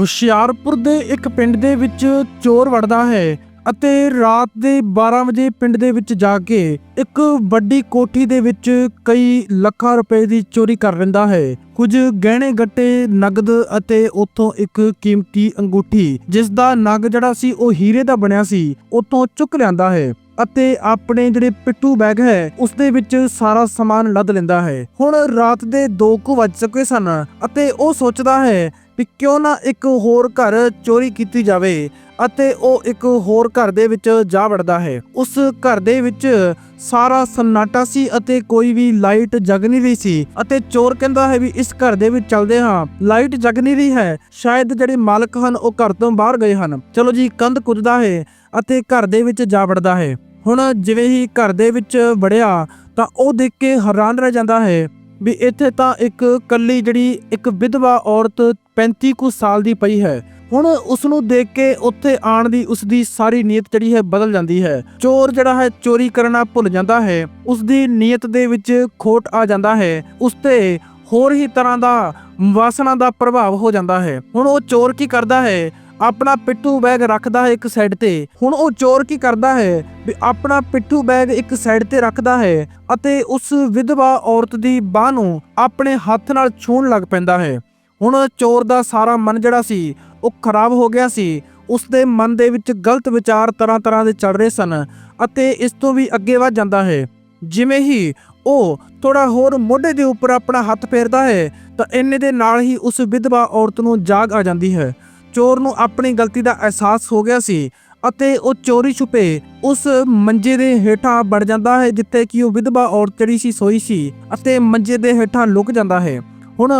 ਹੁਸ਼ਿਆਰਪੁਰ ਦੇ ਇੱਕ ਪਿੰਡ ਦੇ ਵਿੱਚ ਚੋਰ ਵੜਦਾ ਹੈ ਅਤੇ ਰਾਤ ਦੇ 12 ਵਜੇ ਪਿੰਡ ਦੇ ਵਿੱਚ ਜਾ ਕੇ ਇੱਕ ਵੱਡੀ ਕੋਠੀ ਦੇ ਵਿੱਚ ਕਈ ਲੱਖਾਂ ਰੁਪਏ ਦੀ ਚੋਰੀ ਕਰ ਲੈਂਦਾ ਹੈ। ਕੁਝ ਗਹਿਣੇ ਗੱਟੇ, ਨਗਦ ਅਤੇ ਉੱਥੋਂ ਇੱਕ ਕੀਮਤੀ ਅੰਗੂਠੀ ਜਿਸ ਦਾ ਨਗ ਜਿਹੜਾ ਸੀ ਉਹ ਹੀਰੇ ਦਾ ਬਣਿਆ ਸੀ, ਉੱਥੋਂ ਚੁੱਕ ਲਿਆਂਦਾ ਹੈ ਅਤੇ ਆਪਣੇ ਜਿਹੜੇ ਪਿੱਟੂ ਬੈਗ ਹੈ ਉਸ ਦੇ ਵਿੱਚ ਸਾਰਾ ਸਮਾਨ ਲੱਦ ਲੈਂਦਾ ਹੈ। ਹੁਣ ਰਾਤ ਦੇ 2 ਕੁ ਵੱਜ ਚੁੱਕੇ ਸਨ ਅਤੇ ਉਹ ਸੋਚਦਾ ਹੈ ਵੀ ਕਿਉਂ ਨਾ ਇੱਕ ਹੋਰ ਘਰ ਚੋਰੀ ਕੀਤੀ ਜਾਵੇ ਅਤੇ ਉਹ ਇੱਕ ਹੋਰ ਘਰ ਦੇ ਵਿੱਚ ਜਾ ਵੜਦਾ ਹੈ। ਉਸ ਘਰ ਦੇ ਵਿੱਚ ਸਾਰਾ ਸਨਾਟਾ ਸੀ ਅਤੇ ਕੋਈ ਵੀ ਲਾਈਟ ਜਗ ਨਹੀਂ ਰਹੀ ਸੀ ਅਤੇ ਚੋਰ ਕਹਿੰਦਾ ਹੈ ਵੀ ਇਸ ਘਰ ਦੇ ਵਿੱਚ ਚੱਲਦੇ ਹਾਂ। ਲਾਈਟ ਜਗ ਨਹੀਂ ਰਹੀ ਹੈ। ਸ਼ਾਇਦ ਜਿਹੜੇ ਮਾਲਕ ਹਨ ਉਹ ਘਰ ਤੋਂ ਬਾਹਰ ਗਏ ਹਨ। ਚਲੋ ਜੀ, ਕੰਧ ਕੁੱਦਦਾ ਹੈ ਅਤੇ ਘਰ ਦੇ ਵਿੱਚ ਜਾ ਵੜਦਾ ਹੈ। ਹੁਣ ਜਿਵੇਂ ਹੀ ਘਰ ਦੇ ਵਿੱਚ ਵੜਿਆ ਤਾਂ ਉਹ ਦੇਖ ਕੇ ਹੈਰਾਨ ਰਹਿ ਜਾਂਦਾ ਹੈ। ਵੀ ਇੱਥੇ ਤਾਂ ਇੱਕ ਕੱਲੀ ਜਿਹੜੀ ਇੱਕ ਵਿਧਵਾ ਔਰਤ 35 ਕੁ ਸਾਲ ਦੀ ਪਈ ਹੈ। ਹੁਣ ਉਸ ਨੂੰ ਦੇਖ ਕੇ ਉੱਥੇ ਆਣ ਦੀ ਉਸ ਦੀ ਸਾਰੀ ਨੀਅਤ ਜਿਹੜੀ ਹੈ ਬਦਲ ਜਾਂਦੀ ਹੈ। ਚੋਰ ਜਿਹੜਾ ਹੈ ਚੋਰੀ ਕਰਨਾ ਭੁੱਲ ਜਾਂਦਾ ਹੈ। ਉਸ ਦੀ ਨੀਅਤ ਦੇ ਵਿੱਚ ਖੋਟ ਆ ਜਾਂਦਾ ਹੈ। ਉਸ ਤੇ ਹੋਰ ਹੀ ਤਰ੍ਹਾਂ ਦਾ ਵਾਸਨਾ ਦਾ ਪ੍ਰਭਾਵ ਹੋ ਜਾਂਦਾ ਹੈ। ਹੁਣ ਉਹ ਚੋਰ ਕੀ ਕਰਦਾ ਹੈ? ਆਪਣਾ ਪਿੱਠੂ ਬੈਗ ਰੱਖਦਾ ਹੈ ਇੱਕ ਸਾਈਡ ਤੇ। ਹੁਣ ਉਹ ਚੋਰ ਕੀ ਕਰਦਾ ਹੈ? ਵੀ ਆਪਣਾ ਪਿੱਠੂ ਬੈਗ ਇੱਕ ਸਾਈਡ ਤੇ ਰੱਖਦਾ ਹੈ ਅਤੇ ਉਸ ਵਿਧਵਾ ਔਰਤ ਦੀ ਬਾਹ ਨੂੰ ਆਪਣੇ ਹੱਥ ਨਾਲ ਛੂਹਣ ਲੱਗ ਪੈਂਦਾ ਹੈ। ਹੁਣ ਚੋਰ ਦਾ ਸਾਰਾ ਮਨ ਜਿਹੜਾ ਸੀ, ਉਹ ਖਰਾਬ ਹੋ ਗਿਆ ਸੀ। ਉਸ ਦੇ ਮਨ ਦੇ ਵਿੱਚ ਗਲਤ ਵਿਚਾਰ ਤਰ੍ਹਾਂ ਤਰ੍ਹਾਂ ਦੇ ਚੱਲ ਰਹੇ ਸਨ ਅਤੇ ਇਸ ਤੋਂ ਵੀ ਅੱਗੇ ਵੱਧ ਜਾਂਦਾ ਹੈ। ਜਿਵੇਂ ਹੀ ਉਹ ਥੋੜਾ ਹੋਰ ਮੋਢੇ ਦੇ ਉੱਪਰ ਆਪਣਾ ਹੱਥ ਫੇਰਦਾ ਹੈ, ਤਾਂ ਇੰਨੇ ਦੇ ਨਾਲ ਹੀ ਉਸ ਵਿਧਵਾ ਔਰਤ ਨੂੰ ਜਾਗ ਆ ਜਾਂਦੀ ਹੈ। ਚੋਰ ਨੂੰ ਆਪਣੀ ਗਲਤੀ ਦਾ ਅਹਿਸਾਸ ਹੋ ਗਿਆ ਸੀ ਅਤੇ ਉਹ ਚੋਰੀ ਛੁਪੇ ਉਸ ਮੰਜੇ ਦੇ ਹੇਠਾਂ ਵੜ ਜਾਂਦਾ ਹੈ, ਜਿੱਥੇ ਕਿ ਉਹ ਵਿਧਵਾ ਔਰਤ ਜਿਹੜੀ ਸੀ ਸੋਈ ਸੀ ਅਤੇ ਮੰਜੇ ਦੇ ਹੇਠਾਂ ਲੁਕ ਜਾਂਦਾ ਹੈ। ਹੁਣ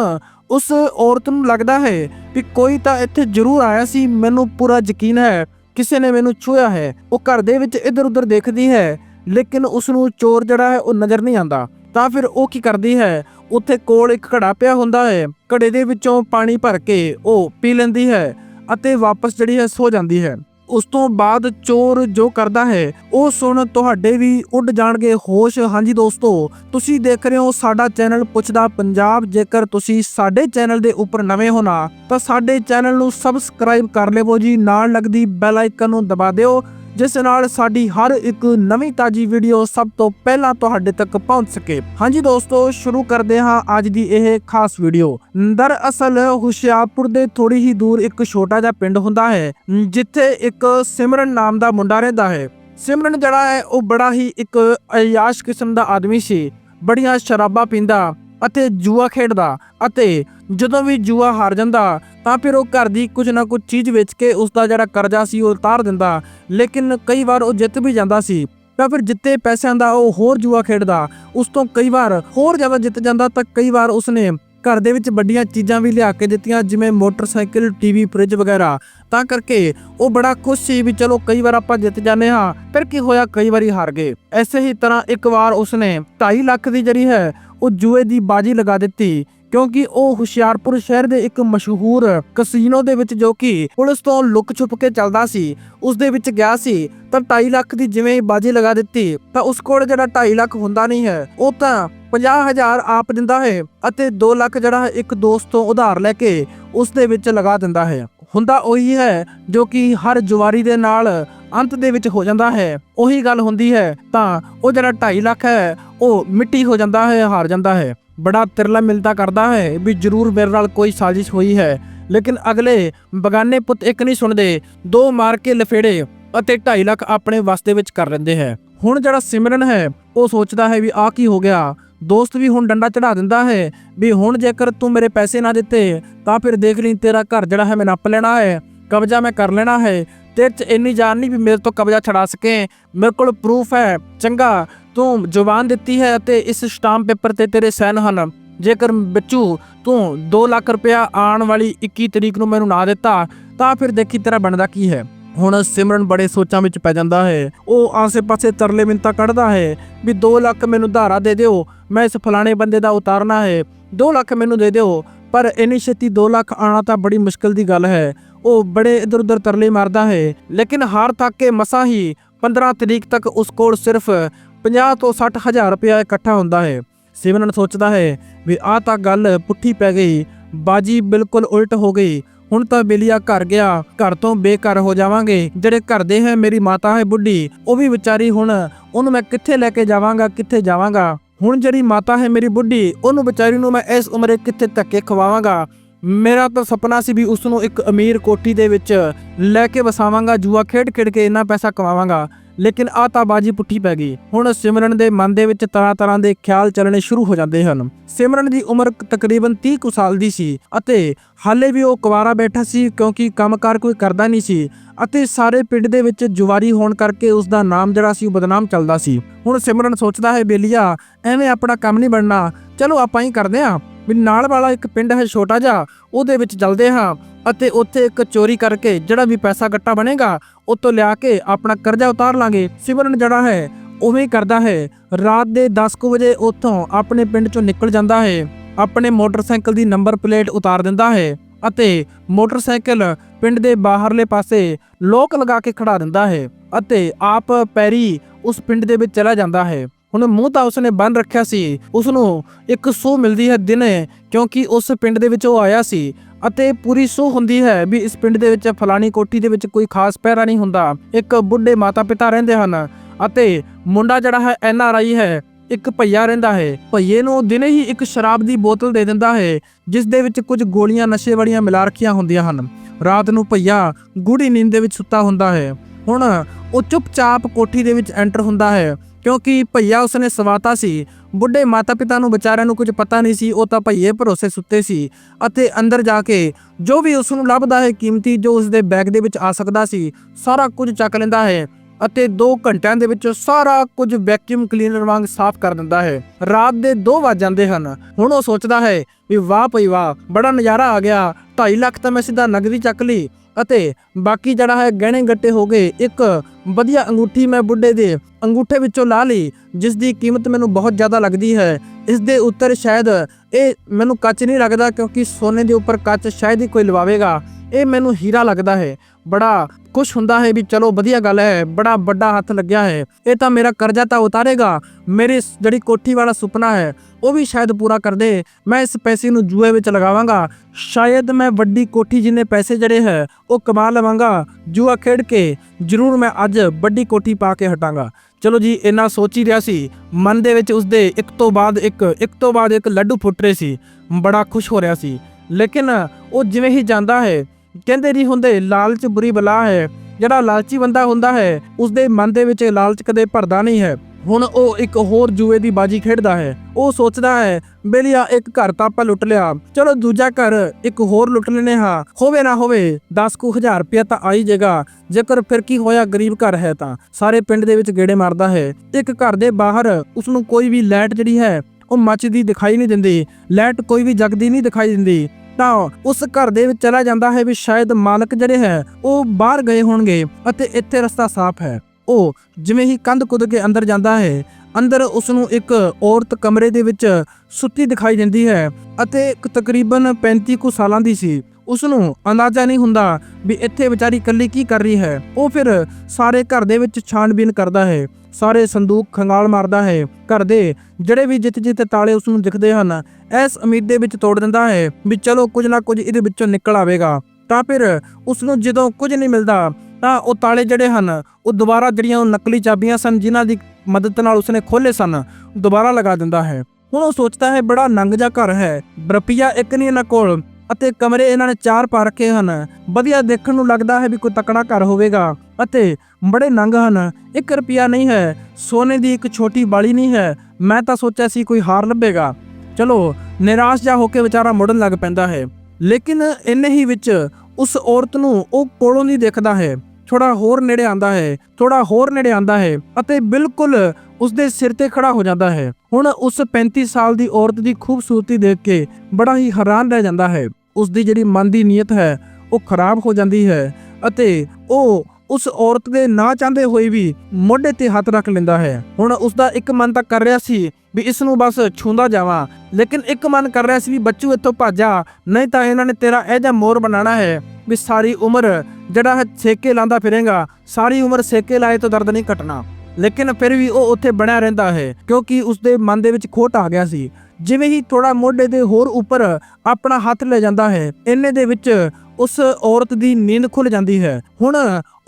ਉਸ ਔਰਤ ਨੂੰ ਲੱਗਦਾ ਹੈ ਵੀ ਕੋਈ ਤਾਂ ਇੱਥੇ ਜ਼ਰੂਰ ਆਇਆ ਸੀ, ਮੈਨੂੰ ਪੂਰਾ ਯਕੀਨ ਹੈ, ਕਿਸੇ ਨੇ ਮੈਨੂੰ ਛੂਇਆ ਹੈ। ਉਹ ਘਰ ਦੇ ਵਿੱਚ ਇੱਧਰ ਉੱਧਰ ਦੇਖਦੀ ਹੈ, ਲੇਕਿਨ ਉਸ ਨੂੰ ਚੋਰ ਜਿਹੜਾ ਹੈ ਉਹ ਨਜ਼ਰ ਨਹੀਂ ਆਉਂਦਾ। ਤਾਂ ਫਿਰ ਉਹ ਕੀ ਕਰਦੀ ਹੈ? ਉੱਥੇ ਕੋਲ ਇੱਕ ਘੜਾ ਪਿਆ ਹੁੰਦਾ ਹੈ। ਘੜੇ ਦੇ ਵਿੱਚੋਂ ਪਾਣੀ ਭਰ ਕੇ ਉਹ ਪੀ ਲੈਂਦੀ ਹੈ ਅਤੇ ਵਾਪਸ ਜਿਹੜੀ ਹੈ ਸੋ ਜਾਂਦੀ ਹੈ। ਉਸ ਤੋਂ ਬਾਅਦ ਚੋਰ ਜੋ ਕਰਦਾ ਹੈ, ਉਹ ਸੁਣ ਤੁਹਾਡੇ ਵੀ ਉੱਡ ਜਾਣਗੇ। ਹੋਸ਼, ਹਾਂਜੀ ਦੋਸਤੋ, ਤੁਸੀਂ ਦੇਖ ਰਹੇ ਹੋ ਸਾਡਾ ਚੈਨਲ ਪੁੱਛਦਾ ਪੰਜਾਬ। ਜੇਕਰ ਤੁਸੀਂ ਸਾਡੇ ਚੈਨਲ ਦੇ ਉੱਪਰ ਨਵੇਂ ਹੋ ਨਾ, ਤਾਂ ਸਾਡੇ ਚੈਨਲ ਨੂੰ ਸਬਸਕ੍ਰਾਈਬ ਕਰ ਲਵੋ ਜੀ। ਨਾਲ ਲੱਗਦੀ ਬੈਲ ਆਈਕਨ ਨੂੰ ਦਬਾ ਦਿਓ। ਜਿਸ ਨਾਲ ਸਾਡੀ ਹਰ ਇੱਕ ਨਵੀਂ ਤਾਜੀ ਵੀਡੀਓ ਸਭ ਤੋਂ ਪਹਿਲਾਂ ਤੁਹਾਡੇ ਤੱਕ ਪਹੁੰਚ ਸਕੇ। ਹਾਂਜੀ ਦੋਸਤੋ, ਸ਼ੁਰੂ ਕਰਦੇ ਹਾਂ ਅੱਜ ਦੀ ਇਹ ਖਾਸ ਵੀਡੀਓ। ਦਰਅਸਲ ਹੁਸ਼ਿਆਰਪੁਰ ਦੇ ਥੋੜੀ ਹੀ ਦੂਰ ਇੱਕ ਛੋਟਾ ਜਿਹਾ ਪਿੰਡ ਹੁੰਦਾ ਹੈ, ਜਿੱਥੇ ਇੱਕ ਸਿਮਰਨ ਨਾਮ ਦਾ ਮੁੰਡਾ ਰਹਿੰਦਾ ਹੈ। ਸਿਮਰਨ ਜਿਹੜਾ ਹੈ, ਉਹ ਬੜਾ ਹੀ ਇੱਕ ਅਯਾਸ਼ ਕਿਸਮ ਦਾ ਆਦਮੀ ਸੀ। ਬੜੀਆਂ ਸ਼ਰਾਬਾਂ ਪੀਂਦਾ ਅਤੇ ਜੂਆ ਖੇਡਦਾ ਅਤੇ ਜਦੋਂ ਵੀ ਜੂਆ ਹਾਰ ਜਾਂਦਾ, ਤਾਂ ਫਿਰ ਉਹ ਘਰ ਦੀ ਕੁਝ ਨਾ ਕੁਝ ਚੀਜ਼ ਵੇਚ ਕੇ ਉਸ ਦਾ ਜਿਹੜਾ ਕਰਜ਼ਾ ਸੀ ਉਹ ਉਤਾਰ ਦਿੰਦਾ। ਲੇਕਿਨ ਕਈ ਵਾਰ ਉਹ ਜਿੱਤ ਵੀ ਜਾਂਦਾ ਸੀ, ਤਾਂ ਫਿਰ ਜਿੱਤੇ ਪੈਸਿਆਂ ਦਾ ਉਹ ਹੋਰ ਜੂਆ ਖੇਡਦਾ। ਉਸ ਤੋਂ ਕਈ ਵਾਰ ਹੋਰ ਜ਼ਿਆਦਾ ਜਿੱਤ ਜਾਂਦਾ ਤਾਂ ਕਈ ਵਾਰ ਉਸਨੇ ਘਰ ਦੇ ਵਿੱਚ ਵੱਡੀਆਂ ਚੀਜ਼ਾਂ ਵੀ ਲਿਆ ਕੇ ਦਿੱਤੀਆਂ, ਜਿਵੇਂ ਮੋਟਰਸਾਈਕਲ ਟੀਵੀ ਫ੍ਰਿਜ ਵਗੈਰਾ। ਤਾਂ ਕਰਕੇ ਉਹ ਬੜਾ ਖੁਸ਼ ਸੀ ਵੀ ਚਲੋ ਕਈ ਵਾਰ ਆਪਾਂ ਜਿੱਤ ਜਾਂਦੇ ਹਾਂ, ਫਿਰ ਕੀ ਹੋਇਆ, ਕਈ ਵਾਰੀ ਹਾਰ ਗਏ। ਐਸੇ ਹੀ ਤਰ੍ਹਾਂ ਇੱਕ ਵਾਰ ਉਸਨੇ 2.5 ਲੱਖ ਦੀ ਜਿਹੜੀ ਹੈ, ਉਹ ਜੂਏ ਦੀ ਬਾਜੀ ਲਗਾ ਦਿੱਤੀ। ਕਿਉਂਕਿ ਉਹ ਹੁਸ਼ਿਆਰਪੁਰ ਸ਼ਹਿਰ ਦੇ ਇੱਕ ਮਸ਼ਹੂਰ ਕਸੀਨੋ ਦੇ ਵਿੱਚ ਜੋ ਕਿ ਪੁਲਿਸ ਤੋਂ ਲੁੱਕ ਛੁਪ ਕੇ ਚੱਲਦਾ ਸੀ, ਉਸ ਦੇ ਵਿੱਚ ਗਿਆ ਸੀ, ਤਾਂ 2.5 ਲੱਖ ਦੀ ਜਿਵੇਂ ਬਾਜੀ ਲਗਾ ਦਿੱਤੀ, ਤਾਂ ਉਸ ਕੋਲ ਜਿਹੜਾ 2.5 ਲੱਖ ਹੁੰਦਾ ਨਹੀਂ ਹੈ, ਉਹ ਤਾਂ 50000 ਆਪ ਦਿੰਦਾ ਹੈ ਅਤੇ 2 ਲੱਖ ਜਿਹੜਾ ਇੱਕ ਦੋਸਤ ਤੋਂ ਉਧਾਰ ਲੈ ਕੇ ਉਸ ਦੇ ਵਿੱਚ ਲਗਾ ਦਿੰਦਾ ਹੈ। ਹੁੰਦਾ ਉਹੀ ਹੈ ਜੋ ਕਿ ਹਰ ਜੁਆਰੀ ਦੇ ਨਾਲ ਅੰਤ ਦੇ ਵਿੱਚ ਹੋ ਜਾਂਦਾ ਹੈ। ਉਹੀ ਗੱਲ ਹੁੰਦੀ ਹੈ, ਤਾਂ ਉਹ ਜਿਹੜਾ 2.5 ਲੱਖ ਹੈ, ਉਹ ਮਿੱਟੀ ਹੋ ਜਾਂਦਾ ਹੈ, ਹਾਰ ਜਾਂਦਾ ਹੈ। ਬੜਾ ਤਿਰਲਾ ਮਿਲਦਾ ਕਰਦਾ ਹੈ ਵੀ ਜ਼ਰੂਰ ਮੇਰੇ ਨਾਲ ਕੋਈ ਸਾਜ਼ਿਸ਼ ਹੋਈ ਹੈ। ਲੇਕਿਨ ਅਗਲੇ ਬਗਾਨੇ ਪੁੱਤ ਇੱਕ ਨਹੀਂ ਸੁਣਦੇ। ਦੋ ਮਾਰ ਕੇ ਲਫੇੜੇ ਅਤੇ 2.5 ਲੱਖ ਆਪਣੇ ਵਾਸਤੇ ਵਿੱਚ ਕਰ ਲੈਂਦੇ ਹੈ। ਹੁਣ ਜਿਹੜਾ ਸਿਮਰਨ ਹੈ, ਉਹ ਸੋਚਦਾ ਹੈ ਵੀ ਆ ਕੀ ਹੋ ਗਿਆ। ਦੋਸਤ ਵੀ ਹੁਣ ਡੰਡਾ ਚੜਾ ਦਿੰਦਾ ਹੈ ਵੀ ਹੁਣ ਜੇਕਰ ਤੂੰ ਮੇਰੇ ਪੈਸੇ ਨਾ ਦਿੱਤੇ, ਤਾਂ ਫਿਰ ਦੇਖ ਲਈ ਤੇਰਾ ਘਰ ਜਿਹੜਾ ਹੈ ਮੈਂ ਨੱਪ ਲੈਣਾ ਹੈ, ਕਬਜ਼ਾ ਮੈਂ ਕਰ ਲੈਣਾ ਹੈ ਤੇਰੇ ਚ ਇੰਨੀ ਜਾਨ ਨਹੀਂ ਵੀ ਮੇਰੇ ਤੋਂ ਕਬਜ਼ਾ ਛਡਾ ਸਕੇ। ਮੇਰੇ ਕੋਲ ਪ੍ਰੂਫ ਹੈ। ਚੰਗਾ, ਤੂੰ ਜ਼ੁਬਾਨ ਦਿੱਤੀ ਹੈ ਅਤੇ ਇਸ ਸਟਾਂਪ ਪੇਪਰ ਤੇ ਤੇਰੇ ਸਾਈਨ ਹਨ। ਜੇਕਰ ਬੱਚੂ, ਤੂੰ 2 ਲੱਖ ਰੁਪਇਆ ਆਉਣ ਵਾਲੀ 21 ਤਰੀਕ ਨੂੰ ਮੈਨੂੰ ਨਾ ਦਿੱਤਾ, ਤਾਂ ਫਿਰ ਦੇਖੀ ਤੇਰਾ ਬਣਦਾ ਕੀ ਹੈ। ਹੁਣ ਸਿਮਰਨ ਬੜੇ ਸੋਚਾਂ ਵਿੱਚ ਪੈ ਜਾਂਦਾ ਹੈ। ਉਹ ਆਸੇ-ਪਾਸੇ ਤਰਲੇ ਮਿੰਤਾ ਕੱਢਦਾ ਹੈ ਵੀ 2 ਲੱਖ ਮੈਨੂੰ ਧਾਰਾ ਦੇ ਦਿਓ, ਮੈਂ ਇਸ ਫਲਾਣੇ ਬੰਦੇ ਦਾ ਉਤਾਰਨਾ ਹੈ। 2 ਲੱਖ ਮੈਨੂੰ ਦੇ ਦਿਓ, ਪਰ ਇੰਨੀ ਛੇਤੀ 2 ਲੱਖ ਆਣਾ ਤਾਂ ਬੜੀ ਮੁਸ਼ਕਲ ਦੀ ਗੱਲ ਹੈ। ਉਹ ਬੜੇ ਇਧਰ ਉਧਰ ਤਰਲੇ ਮਾਰਦਾ ਹੈ। ਲੇਕਿਨ ਹਾਰ ਤੱਕ ਕੇ ਮਸਾਂ ਹੀ 15 ਤਰੀਕ ਤੱਕ ਉਸ ਕੋਲ ਸਿਰਫ 50 ਤੋਂ 60 ਹਜ਼ਾਰ ਰੁਪਇਆ ਇਕੱਠਾ ਹੁੰਦਾ ਹੈ। ਸਿਮਰਨ ਸੋਚਦਾ ਹੈ ਵੀ ਆਹ ਤਾਂ ਗੱਲ ਪੁੱਠੀ ਪੈ ਗਈ। ਬਾਜੀ ਬਿਲਕੁਲ ਉਲਟ ਹੋ ਗਈ। ਹੁਣ ਤਾਂ ਬੇਲੀਆ ਘਰ ਗਿਆ। ਘਰ ਤੋਂ ਬੇਘਰ ਹੋ ਜਾਵਾਂਗੇ। ਜਿਹੜੇ ਘਰ ਦੇ ਹੈ ਮੇਰੀ ਮਾਤਾ ਹੈ ਬੁੱਢੀ, ਉਹ ਵੀ ਵਿਚਾਰੀ ਹੁਣ ਉਹਨੂੰ ਮੈਂ ਕਿੱਥੇ ਲੈ ਕੇ ਜਾਵਾਂਗਾ, ਕਿੱਥੇ ਜਾਵਾਂਗਾ? ਹੁਣ ਜਿਹੜੀ ਮਾਤਾ ਹੈ ਮੇਰੀ ਬੁੱਢੀ, ਉਹਨੂੰ ਵਿਚਾਰੀ ਨੂੰ ਮੈਂ ਇਸ ਉਮਰੇ ਕਿੱਥੇ ਧੱਕੇ ਖਵਾਵਾਂਗਾ? ਮੇਰਾ ਤਾਂ ਸੁਪਨਾ ਸੀ ਵੀ ਉਸ ਨੂੰ ਇੱਕ ਅਮੀਰ ਕੋਠੀ ਦੇ ਵਿੱਚ ਲੈ ਕੇ ਵਸਾਵਾਂਗਾ, ਜੂਆ ਖੇਡ ਖੇਡ ਕੇ ਇੰਨਾ ਪੈਸਾ ਕਮਾਵਾਂਗਾ। ਲੇਕਿਨ ਆ ਤਾਂ ਬਾਜੀ ਪੁੱਠੀ ਪੈ ਗਈ। ਹੁਣ ਸਿਮਰਨ ਦੇ ਮਨ ਦੇ ਵਿੱਚ ਤਰ੍ਹਾਂ ਤਰ੍ਹਾਂ ਦੇ ਖਿਆਲ ਚੱਲਣੇ ਸ਼ੁਰੂ ਹੋ ਜਾਂਦੇ ਹਨ। ਸਿਮਰਨ ਦੀ ਉਮਰ ਤਕਰੀਬਨ 30 ਕੁ ਸਾਲ ਦੀ ਸੀ ਅਤੇ ਹਾਲੇ ਵੀ ਉਹ ਕੁਵਾਰਾ ਬੈਠਾ ਸੀ ਕਿਉਂਕਿ ਕੰਮਕਾਰ ਕੋਈ ਕਰਦਾ ਨਹੀਂ ਸੀ ਅਤੇ ਸਾਰੇ ਪਿੰਡ ਦੇ ਵਿੱਚ ਜੁਵਾਰੀ ਹੋਣ ਕਰਕੇ ਉਸ ਦਾ ਨਾਮ ਜਿਹੜਾ ਸੀ ਉਹ ਬਦਨਾਮ ਚੱਲਦਾ ਸੀ। ਹੁਣ ਸਿਮਰਨ ਸੋਚਦਾ ਹੈ, ਬੇਲੀਆ, ਐਵੇਂ ਆਪਣਾ ਕੰਮ ਨਹੀਂ ਬਣਨਾ। ਚਲੋ ਆਪਾਂ ਹੀ ਕਰਦੇ ਹਾਂ। ਵੀ ਨਾਲ ਵਾਲਾ ਇੱਕ ਪਿੰਡ ਹੈ ਛੋਟਾ ਜਿਹਾ, ਉਹਦੇ ਵਿੱਚ ਚੱਲਦੇ ਹਾਂ ਅਤੇ ਉੱਥੇ ਇੱਕ ਚੋਰੀ ਕਰਕੇ ਜਿਹੜਾ ਵੀ ਪੈਸਾ ਗੱਟਾ ਬਣੇਗਾ ਉਹ ਤੋਂ ਲਿਆ ਕੇ ਆਪਣਾ ਕਰਜ਼ਾ ਉਤਾਰ ਲਾਂਗੇ। ਸਿਮਰਨ ਜਿਹੜਾ ਹੈ, ਉਵੇਂ ਕਰਦਾ ਹੈ। ਰਾਤ ਦੇ 10 ਕੁ ਵਜੇ ਉੱਥੋਂ ਆਪਣੇ ਪਿੰਡ ਚੋਂ ਨਿਕਲ ਜਾਂਦਾ ਹੈ। ਆਪਣੇ ਮੋਟਰਸਾਈਕਲ ਦੀ ਨੰਬਰ ਪਲੇਟ ਉਤਾਰ ਦਿੰਦਾ ਹੈ ਅਤੇ ਮੋਟਰਸਾਈਕਲ ਪਿੰਡ ਦੇ ਬਾਹਰਲੇ ਪਾਸੇ ਲੋਕ ਲਗਾ ਕੇ ਖੜਾ ਦਿੰਦਾ ਹੈ ਅਤੇ ਆਪ ਪੈਰੀ ਉਸ ਪਿੰਡ ਦੇ ਵਿੱਚ ਚਲਾ ਜਾਂਦਾ ਹੈ। ਹੁਣ ਮੂੰਹ ਤਾਂ ਉਸਨੇ ਬੰਨ ਰੱਖਿਆ ਸੀ। ਉਸ ਨੂੰ ਇੱਕ ਸੂਹ ਮਿਲਦੀ ਹੈ ਦਿਨੇ, ਕਿਉਂਕਿ ਉਸ ਪਿੰਡ ਦੇ ਵਿੱਚ ਉਹ ਆਇਆ ਸੀ ਅਤੇ ਪੂਰੀ ਸੂਹ ਹੁੰਦੀ ਹੈ ਵੀ ਇਸ ਪਿੰਡ ਦੇ ਵਿੱਚ ਫਲਾਣੀ ਕੋਠੀ ਦੇ ਵਿੱਚ ਕੋਈ ਖਾਸ ਪਹਿਰਾ ਨਹੀਂ ਹੁੰਦਾ। ਇੱਕ ਬੁੱਢੇ ਮਾਤਾ ਪਿਤਾ ਰਹਿੰਦੇ ਹਨ ਅਤੇ ਮੁੰਡਾ ਜਿਹੜਾ ਹੈ, ਐਨ ਆਰ ਆਈ ਹੈ, ਇੱਕ ਭਈਆ ਰਹਿੰਦਾ ਹੈ। ਭਈਏ ਨੂੰ ਦਿਨੇ ਹੀ ਇੱਕ ਸ਼ਰਾਬ ਦੀ ਬੋਤਲ ਦੇ ਦਿੰਦਾ ਹੈ, ਜਿਸ ਦੇ ਵਿੱਚ ਕੁਝ ਗੋਲੀਆਂ, ਨਸ਼ੇ ਵਾਲੀਆਂ ਮਿਲਾ ਰੱਖੀਆਂ ਹੁੰਦੀਆਂ ਹਨ। ਰਾਤ ਨੂੰ ਭਈਆ ਗੂੜੀ ਨੀਂਦ ਦੇ ਵਿੱਚ ਸੁੱਤਾ ਹੁੰਦਾ ਹੈ। ਹੁਣ ਉਹ ਚੁੱਪਚਾਪ ਕੋਠੀ ਦੇ ਵਿੱਚ ਐਂਟਰ ਹੁੰਦਾ ਹੈ। ਕਿਉਂਕਿ ਭਈਆ ਉਸਨੇ ਸਵਾਤਾ ਸੀ। ਬੁੱਢੇ ਮਾਤਾ ਪਿਤਾ ਨੂੰ ਵਿਚਾਰਿਆਂ ਨੂੰ ਕੁਝ ਪਤਾ ਨਹੀਂ ਸੀ, ਉਹ ਤਾਂ ਭਈਏ ਭਰੋਸੇ ਸੁੱਤੇ ਸੀ ਅਤੇ ਅੰਦਰ ਜਾ ਕੇ ਜੋ ਵੀ ਉਸ ਨੂੰ ਲੱਭਦਾ ਹੈ ਕੀਮਤੀ, ਜੋ ਉਸ ਦੇ ਬੈਗ ਦੇ ਵਿੱਚ ਆ ਸਕਦਾ ਸੀ, ਸਾਰਾ ਕੁਝ ਚੱਕ ਲੈਂਦਾ ਹੈ ਅਤੇ 2 ਘੰਟਿਆਂ ਦੇ ਵਿੱਚ ਸਾਰਾ ਕੁਝ ਵੈਕਿਊਮ ਕਲੀਨਰ ਵਾਂਗ ਸਾਫ਼ ਕਰ ਦਿੰਦਾ ਹੈ। ਰਾਤ ਦੇ 2 ਵੱਜ ਜਾਂਦੇ ਹਨ। ਹੁਣ ਉਹ ਸੋਚਦਾ ਹੈ ਵੀ ਵਾਹ ਭਈ ਵਾਹ, ਬੜਾ ਨਜ਼ਾਰਾ ਆ ਗਿਆ। 2.5 ਲੱਖ ਤਾਂ ਮੈਂ ਸਿੱਧਾ ਨਗਦੀ ਚੱਕ ਲਈ ਅਤੇ ਬਾਕੀ ਜਿਹੜਾ ਹੈ ਗਹਿਣੇ ਗੱਟੇ ਹੋ ਗਏ। ਇੱਕ ਵਧੀਆ ਅੰਗੂਠੀ ਮੈਂ ਬੁੱਢੇ ਦੇ ਅੰਗੂਠੇ ਵਿੱਚੋਂ ਲਾ ਲਈ, ਜਿਸ ਦੀ ਕੀਮਤ ਮੈਨੂੰ ਬਹੁਤ ਜ਼ਿਆਦਾ ਲੱਗਦੀ ਹੈ। ਇਸ ਦੇ ਉੱਤਰ ਸ਼ਾਇਦ ਇਹ ਮੈਨੂੰ ਕੱਚ ਨਹੀਂ ਲੱਗਦਾ ਕਿਉਂਕਿ ਸੋਨੇ ਦੇ ਉੱਪਰ ਕੱਚ ਸ਼ਾਇਦ ਹੀ ਕੋਈ ਲਵਾਵੇਗਾ। ਇਹ ਮੈਨੂੰ ਹੀਰਾ ਲੱਗਦਾ ਹੈ। ਬੜਾ ਖੁਸ਼ ਹੁੰਦਾ ਹੈ ਵੀ ਚਲੋ ਵਧੀਆ ਗੱਲ ਹੈ, ਬੜਾ ਵੱਡਾ ਹੱਥ ਲੱਗਿਆ ਹੈ। ਇਹ ਤਾਂ ਮੇਰਾ ਕਰਜ਼ਾ ਤਾਂ ਉਤਾਰੇਗਾ। ਮੇਰੀ ਜਿਹੜੀ ਕੋਠੀ ਵਾਲਾ ਸੁਪਨਾ ਹੈ, ਉਹ ਵੀ ਸ਼ਾਇਦ ਪੂਰਾ ਕਰ ਦੇ। ਮੈਂ ਇਸ ਪੈਸੇ ਨੂੰ ਜੂਏ ਵਿੱਚ ਲਗਾਵਾਂਗਾ। ਸ਼ਾਇਦ ਮੈਂ ਵੱਡੀ ਕੋਠੀ ਜਿੰਨੇ ਪੈਸੇ ਜਿਹੜੇ ਹੈ, ਉਹ ਕਮਾ ਲਵਾਂਗਾ। ਜੂਆ ਖੇਡ ਕੇ ਜ਼ਰੂਰ ਮੈਂ ਅੱਜ ਵੱਡੀ ਕੋਠੀ ਪਾ ਕੇ ਹਟਾਂਗਾ। ਚਲੋ ਜੀ, ਇੰਨਾ ਸੋਚ ਹੀ ਰਿਹਾ ਸੀ। ਮਨ ਦੇ ਵਿੱਚ ਉਸਦੇ ਇੱਕ ਤੋਂ ਬਾਅਦ ਇੱਕ ਇੱਕ ਤੋਂ ਬਾਅਦ ਇੱਕ ਲੱਡੂ ਫੁੱਟ ਰਹੇ ਸੀ। ਬੜਾ ਖੁਸ਼ ਹੋ ਰਿਹਾ ਸੀ। ਲੇਕਿਨ ਉਹ ਜਿਵੇਂ ਹੀ ਜਾਂਦਾ ਹੈ ਕਹਿੰਦੇ ਜੀ ਹੁੰਦੇ, ਲਾਲਚ ਬੁਰੀ ਬਲਾ ਹੈ। ਜਿਹੜਾ ਲਾਲਚੀ ਬੰਦਾ ਹੁੰਦਾ ਹੈ, ਉਸਦੇ ਮਨ ਦੇ ਵਿੱਚ ਲਾਲਚ ਕਦੇ ਭਰਦਾ ਨਹੀਂ ਹੈ। ਹੁਣ ਉਹ ਇੱਕ ਹੋਰ ਜੂਏ ਦੀ ਬਾਜੀ ਖੇਡਦਾ ਹੈ। ਉਹ ਸੋਚਦਾ ਹੈ, ਬੇਲੀਆ, ਇੱਕ ਘਰ ਤਾਂ ਆਪਾਂ ਲੁੱਟ ਲਿਆ। ਚਲੋ ਦੂਜਾ ਘਰ, ਇੱਕ ਹੋਰ ਲੁੱਟ ਲੈਨੇ ਹਾਂ। ਹੋਵੇ ਨਾ ਹੋਵੇ 10 ਕੁ ਹਜ਼ਾਰ ਰੁਪਇਆ ਤਾਂ ਆਈ ਜੇਗਾ। ਜੇਕਰ ਫਿਰ ਕੀ ਹੋਇਆ, ਗਰੀਬ ਘਰ ਹੈ ਤਾਂ। ਸਾਰੇ ਪਿੰਡ ਦੇ ਵਿੱਚ ਗੇੜੇ ਮਾਰਦਾ ਹੈ। ਇੱਕ ਘਰ ਦੇ ਬਾਹਰ ਉਸ ਨੂੰ ਕੋਈ ਵੀ ਲਾਈਟ ਜਿਹੜੀ ਹੈ, ਉਹ ਮੱਚਦੀ ਦਿਖਾਈ ਨਹੀਂ ਦਿੰਦੀ। ਲਾਈਟ ਕੋਈ ਵੀ ਜਗਦੀ ਨਹੀਂ ਦਿਖਾਈ ਦਿੰਦੀ। ਤਾਂ ਉਸ ਘਰ ਦੇ ਵਿੱਚ ਚਲਾ ਜਾਂਦਾ ਹੈ ਵੀ ਸ਼ਾਇਦ ਮਾਲਕ ਜਿਹੜੇ ਹੈ, ਉਹ ਬਾਹਰ ਗਏ ਹੋਣਗੇ ਅਤੇ ਇੱਥੇ ਰਸਤਾ ਸਾਫ਼ ਹੈ। ਉਹ ਜਿਵੇਂ ਹੀ ਕੰਧ ਕੁੱਦ ਕੇ ਅੰਦਰ ਜਾਂਦਾ ਹੈ, ਅੰਦਰ ਉਸ ਨੂੰ ਇੱਕ ਔਰਤ ਕਮਰੇ ਦੇ ਵਿੱਚ ਸੁੱਤੀ ਦਿਖਾਈ ਦਿੰਦੀ ਹੈ ਅਤੇ ਤਕਰੀਬਨ 35 ਕੁ ਸਾਲਾਂ ਦੀ ਸੀ। ਉਸ ਨੂੰ ਅੰਦਾਜ਼ਾ ਨਹੀਂ ਹੁੰਦਾ ਵੀ ਇੱਥੇ ਵਿਚਾਰੀ ਇਕੱਲੀ ਕੀ ਕਰ ਰਹੀ ਹੈ। ਉਹ ਫਿਰ ਸਾਰੇ ਘਰ ਦੇ ਵਿੱਚ ਛਾਣਬੀਨ ਕਰਦਾ ਹੈ, ਸਾਰੇ ਸੰਦੂਕ ਖੰਗਾਲ ਮਾਰਦਾ ਹੈ। ਘਰ ਦੇ ਜਿਹੜੇ ਵੀ ਜਿੱਥੇ ਜਿੱਥੇ ਤਾਲੇ ਉਸ ਨੂੰ ਦਿਖਦੇ ਹਨ ਇਸ ਉਮੀਦ ਦੇ ਵਿੱਚ ਤੋੜ ਦਿੰਦਾ ਹੈ ਵੀ ਚਲੋ ਕੁਝ ਨਾ ਕੁਝ ਇਹਦੇ ਵਿੱਚੋਂ ਨਿਕਲ ਆਵੇਗਾ। ਤਾਂ ਫਿਰ ਉਸ ਨੂੰ ਜਦੋਂ ਕੁਝ ਨਹੀਂ ਮਿਲਦਾ, ਤਾਂ ਉਹ ਤਾਲੇ ਜਿਹੜੇ ਹਨ, ਉਹ ਦੁਬਾਰਾ ਜਿਹੜੀਆਂ ਉਹ ਨਕਲੀ ਚਾਬੀਆਂ ਸਨ, ਜਿਨ੍ਹਾਂ ਦੀ ਮਦਦ ਨਾਲ ਉਸਨੇ ਖੋਲੇ ਸਨ, ਦੁਬਾਰਾ ਲਗਾ ਦਿੰਦਾ ਹੈ। ਹੁਣ ਉਹ ਸੋਚਦਾ ਹੈ, ਬੜਾ ਨੰਗ ਜਾ ਘਰ ਹੈ ਰੁਪਈਆ ਇੱਕ ਨਹੀਂ ਇਹਨਾਂ ਕੋਲ, ਅਤੇ ਕਮਰੇ ਇਹਨਾਂ ਨੇ ਚਾਰ ਪਾ ਰੱਖੇ ਹਨ। ਵਧੀਆ ਦੇਖਣ ਨੂੰ ਲੱਗਦਾ ਹੈ ਵੀ ਕੋਈ ਤਕੜਾ ਘਰ ਹੋਵੇਗਾ, ਅਤੇ ਬੜੇ ਨੰਗ ਹਨ। ਇੱਕ ਰੁਪਿਆ ਨਹੀਂ ਹੈ, ਸੋਨੇ ਦੀ ਇੱਕ ਛੋਟੀ ਬਾਲੀ ਨਹੀਂ ਹੈ, ਮੈਂ ਤਾਂ ਸੋਚਿਆ ਸੀ ਕੋਈ ਹਾਰ ਲੱਭੇਗਾ। ਚਲੋ, ਨਿਰਾਸ਼ ਜਾ ਹੋ ਕੇ ਵਿਚਾਰਾ ਮੁੜਨ ਲੱਗ ਪੈਂਦਾ ਹੈ। ਲੇਕਿਨ ਇੰਨੇ ਹੀ ਵਿੱਚ ਉਸ ਔਰਤ ਨੂੰ ਉਹ ਕੋਲੋਂ ਨਹੀਂ ਦੇਖਦਾ ਹੈ। ਥੋੜਾ ਹੋਰ ਨੇੜੇ ਆਂਦਾ ਹੈ ਥੋੜਾ ਹੋਰ ਨੇੜੇ ਆਂਦਾ ਹੈ ਅਤੇ ਬਿਲਕੁਲ ਉਸ ਦੇ ਸਿਰ ਤੇ ਖੜਾ ਹੋ ਜਾਂਦਾ ਹੈ। ਹੁਣ ਉਸ 35 ਸਾਲ ਦੀ ਔਰਤ ਦੀ ਖੂਬਸੂਰਤੀ ਦੇਖ ਕੇ ਬੜਾ ਹੀ ਹੈਰਾਨ ਰਹਿ ਜਾਂਦਾ ਹੈ। ਉਸ ਦੀ ਜਿਹੜੀ ਮਨ ਦੀ ਨੀਅਤ ਹੈ, ਉਹ ਖਰਾਬ ਹੋ ਜਾਂਦੀ ਹੈ ਅਤੇ ਉਹ ਉਸ ਔਰਤ ਦੇ ਨਾ ਚਾਹੁੰਦੇ ਹੋਏ ਵੀ ਮੋਢੇ ਤੇ ਹੱਥ ਰੱਖ ਲੈਂਦਾ ਹੈ। ਹੁਣ ਉਸ ਦਾ ਇੱਕ ਮਨ ਤਾਂ ਕਰ ਰਿਹਾ ਸੀ ਵੀ ਇਸ ਨੂੰ ਬਸ ਛੂੰਦਾ ਜਾਵਾਂ, ਲੇਕਿਨ ਇੱਕ ਮਨ ਕਰ ਰਿਹਾ ਸੀ ਵੀ ਬੱਚੂ ਇੱਥੋਂ ਭਾਜਾ ਨਹੀਂ ਤਾਂ ਇਹਨਾਂ ਨੇ ਤੇਰਾ ਇਹ ਜਿਹਾ ਮੋਰ ਬਣਾਉਣਾ ਹੈ ਵੀ ਸਾਰੀ ਉਮਰ ਜਿਹੜਾ ਹੈ ਸੇਕੇ ਲਾਂਦਾ ਫਿਰੇਗਾ, ਸਾਰੀ ਉਮਰ ਸੇਕੇ ਲਾਏ ਤੋਂ ਦਰਦ ਨਹੀਂ ਘਟਣਾ। ਲੇਕਿਨ ਫਿਰ ਵੀ ਉਹ ਉੱਥੇ ਬਣਿਆ ਰਹਿੰਦਾ ਹੈ, ਕਿਉਂਕਿ ਉਸ ਦੇ ਮਨ ਦੇ ਵਿੱਚ ਖੋਟ ਆ ਗਿਆ ਸੀ। ਜਿਵੇਂ ਹੀ ਥੋੜਾ ਮੋਢੇ ਦੇ ਹੋਰ ਉੱਪਰ ਆਪਣਾ ਹੱਥ ਲੈ ਜਾਂਦਾ ਹੈ, ਇੰਨੇ ਦੇ ਵਿੱਚ ਉਸ ਔਰਤ ਦੀ ਨੀਂਦ ਖੁੱਲ ਜਾਂਦੀ ਹੈ। ਹੁਣ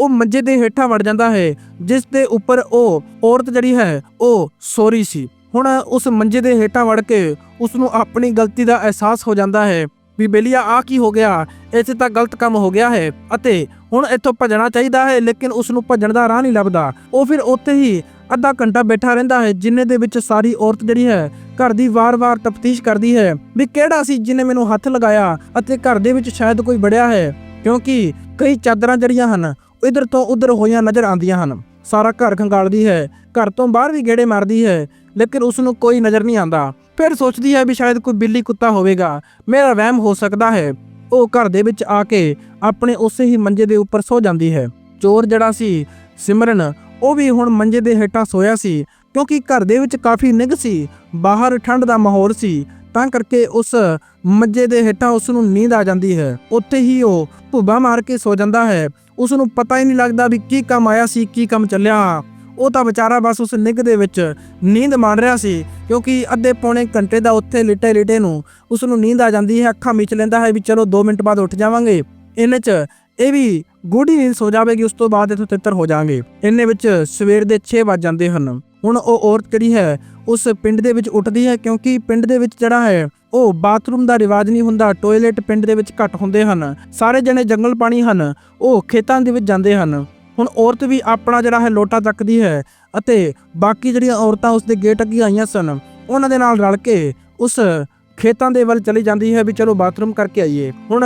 ਉਹ ਮੰਜੇ ਦੇ ਹੇਠਾਂ ਵੜ ਜਾਂਦਾ ਹੈ, ਜਿਸ ਦੇ ਉੱਪਰ ਉਹ ਔਰਤ ਜਿਹੜੀ ਹੈ, ਉਹ ਸੋਰੀ ਸੀ। ਹੁਣ ਉਸ ਮੰਜੇ ਦੇ ਹੇਠਾਂ ਵੜ ਕੇ ਉਸ ਨੂੰ ਆਪਣੀ ਗਲਤੀ ਦਾ ਅਹਿਸਾਸ ਹੋ ਜਾਂਦਾ ਹੈ ਵੀ ਬੇਲੀਆ ਆ ਕੀ ਹੋ ਗਿਆ? ਇੱਥੇ ਤਾਂ ਗਲਤ ਕੰਮ ਹੋ ਗਿਆ ਹੈ ਅਤੇ ਹੁਣ ਇੱਥੋਂ ਭੱਜਣਾ ਚਾਹੀਦਾ ਹੈ, ਲੇਕਿਨ ਉਸ ਨੂੰ ਭੱਜਣ ਦਾ ਰਾਹ ਨਹੀਂ ਲੱਭਦਾ। ਉਹ ਫਿਰ ਉੱਥੇ ਹੀ ਅੱਧਾ ਘੰਟਾ ਬੈਠਾ ਰਹਿੰਦਾ ਹੈ, ਜਿੰਨੇ ਦੇ ਵਿੱਚ ਸਾਰੀ ਔਰਤ ਜਿਹੜੀ ਹੈ ਘਰ ਦੀ ਵਾਰ-ਵਾਰ ਤਫਤੀਸ਼ ਕਰਦੀ ਹੈ ਵੀ ਕਿਹੜਾ ਸੀ ਜਿਨੇ ਮੈਨੂੰ ਹੱਥ ਲਗਾਇਆ ਅਤੇ ਘਰ ਦੇ ਵਿੱਚ ਸ਼ਾਇਦ ਕੋਈ ਵੜਿਆ ਹੈ, ਕਿਉਂਕਿ ਕਈ ਚਾਦਰਾਂ ਜਿਹੜੀਆਂ ਹਨ, ਇਧਰ ਤੋਂ ਉਧਰ ਹੋਈਆਂ ਨਜ਼ਰ ਆਉਂਦੀਆਂ ਹਨ। ਸਾਰਾ ਘਰ ਖੰਗਾਲਦੀ ਹੈ, ਘਰ ਤੋਂ ਬਾਹਰ ਵੀ ਗੇੜੇ ਮਾਰਦੀ ਹੈ, ਲੇਕਿਨ ਉਸ ਨੂੰ ਕੋਈ ਨਜ਼ਰ ਨਹੀਂ ਆਉਂਦਾ। ਫਿਰ ਸੋਚਦੀ ਹੈ ਵੀ ਸ਼ਾਇਦ ਕੋਈ ਬਿੱਲੀ ਕੁੱਤਾ ਹੋਵੇਗਾ, ਮੇਰਾ ਵਹਿਮ ਹੋ ਸਕਦਾ ਹੈ। ਉਹ ਘਰ ਦੇ ਵਿੱਚ ਆ ਕੇ ਆਪਣੇ ਉਸੇ ਹੀ ਮੰਜੇ ਦੇ ਉੱਪਰ ਸੋ ਜਾਂਦੀ ਹੈ। ਚੋਰ ਜਿਹੜਾ ਸੀ, ਸਿਮਰਨ, ਉਹ ਵੀ ਹੁਣ ਮੰਜੇ ਦੇ ਹੇਠਾਂ ਸੋਇਆ ਸੀ ਕਿਉਂਕਿ ਘਰ ਦੇ ਵਿੱਚ ਕਾਫੀ ਨਿੱਘ ਸੀ, ਬਾਹਰ ਠੰਡ ਦਾ ਮਾਹੌਲ ਸੀ, ਤਾਂ ਕਰਕੇ ਉਸ ਮੰਜੇ ਦੇ ਹੇਠਾਂ ਉਸ ਨੂੰ ਨੀਂਦ ਆ ਜਾਂਦੀ ਹੈ। ਉੱਥੇ ਹੀ ਉਹ ਭੁੱਬਾ ਮਾਰ ਕੇ ਸੋ ਜਾਂਦਾ ਹੈ। ਉਸ ਨੂੰ ਪਤਾ ਹੀ ਨਹੀਂ ਲੱਗਦਾ ਵੀ ਕੀ ਕੰਮ ਆਇਆ ਸੀ, ਕੀ ਕੰਮ ਚੱਲਿਆ। ਉਹ ਤਾਂ ਵਿਚਾਰਾ ਬਸ ਉਸ ਨਿੱਘ ਦੇ ਵਿੱਚ ਨੀਂਦ ਮਾਣ ਰਿਹਾ ਸੀ, ਕਿਉਂਕਿ ਅੱਧੇ ਪੌਣੇ ਘੰਟੇ ਦਾ ਉੱਥੇ ਲਿਟੇ ਲਿਟੇ ਨੂੰ ਉਸ ਨੂੰ ਨੀਂਦ ਆ ਜਾਂਦੀ ਹੈ। ਅੱਖਾਂ ਮੀਚ ਲੈਂਦਾ ਹੈ ਵੀ ਚਲੋ 2 ਮਿੰਟ ਬਾਅਦ ਉੱਠ ਜਾਵਾਂਗੇ। ਇੰਨੇ 'ਚ ਇਹ ਵੀ ਗੂੜੀ ਨੀਂਦ ਸੋ ਜਾਵੇਗੀ, ਉਸ ਤੋਂ ਬਾਅਦ ਇਥੋਂ ਤਿੱਤਰ ਹੋ ਜਾਾਂਗੇ ਇਹਨੇ ਵਿੱਚ ਸਵੇਰ ਦੇ 6 ਵੱਜ ਜਾਂਦੇ ਹਨ। ਹੁਣ ਉਹ ਔਰਤ ਜਿਹੜੀ ਹੈ, ਉਸ ਪਿੰਡ ਦੇ ਵਿੱਚ ਉੱਠਦੀ ਹੈ ਕਿਉਂਕਿ ਪਿੰਡ ਦੇ ਵਿੱਚ ਜਿਹੜਾ ਹੈ, ਉਹ ਬਾਥਰੂਮ ਦਾ ਰਿਵਾਜ ਨਹੀਂ ਹੁੰਦਾ, ਟਾਇਲਟ ਪਿੰਡ ਦੇ ਵਿੱਚ ਘੱਟ ਹੁੰਦੇ ਹਨ। ਸਾਰੇ ਜਣੇ ਜੰਗਲ ਪਾਣੀ ਹਨ, ਉਹ ਖੇਤਾਂ ਦੇ ਵਿੱਚ ਜਾਂਦੇ ਹਨ। ਹੁਣ ਔਰਤ ਵੀ ਆਪਣਾ ਜਿਹੜਾ ਹੈ ਲੋਟਾ ਚੱਕਦੀ ਹੈ ਅਤੇ ਬਾਕੀ ਜਿਹੜੀਆਂ ਔਰਤਾਂ ਉਸ ਦੇ ਗੇਟ ਅੱਗੇ ਆਈਆਂ ਸਨ, ਉਹਨਾਂ ਦੇ ਨਾਲ ਰਲ ਕੇ ਉਸ ਖੇਤਾਂ ਦੇ ਵੱਲ ਚਲੀ ਜਾਂਦੀ ਹੈ ਵੀ ਚਲੋ ਬਾਥਰੂਮ ਕਰਕੇ ਆਈਏ। ਹੁਣ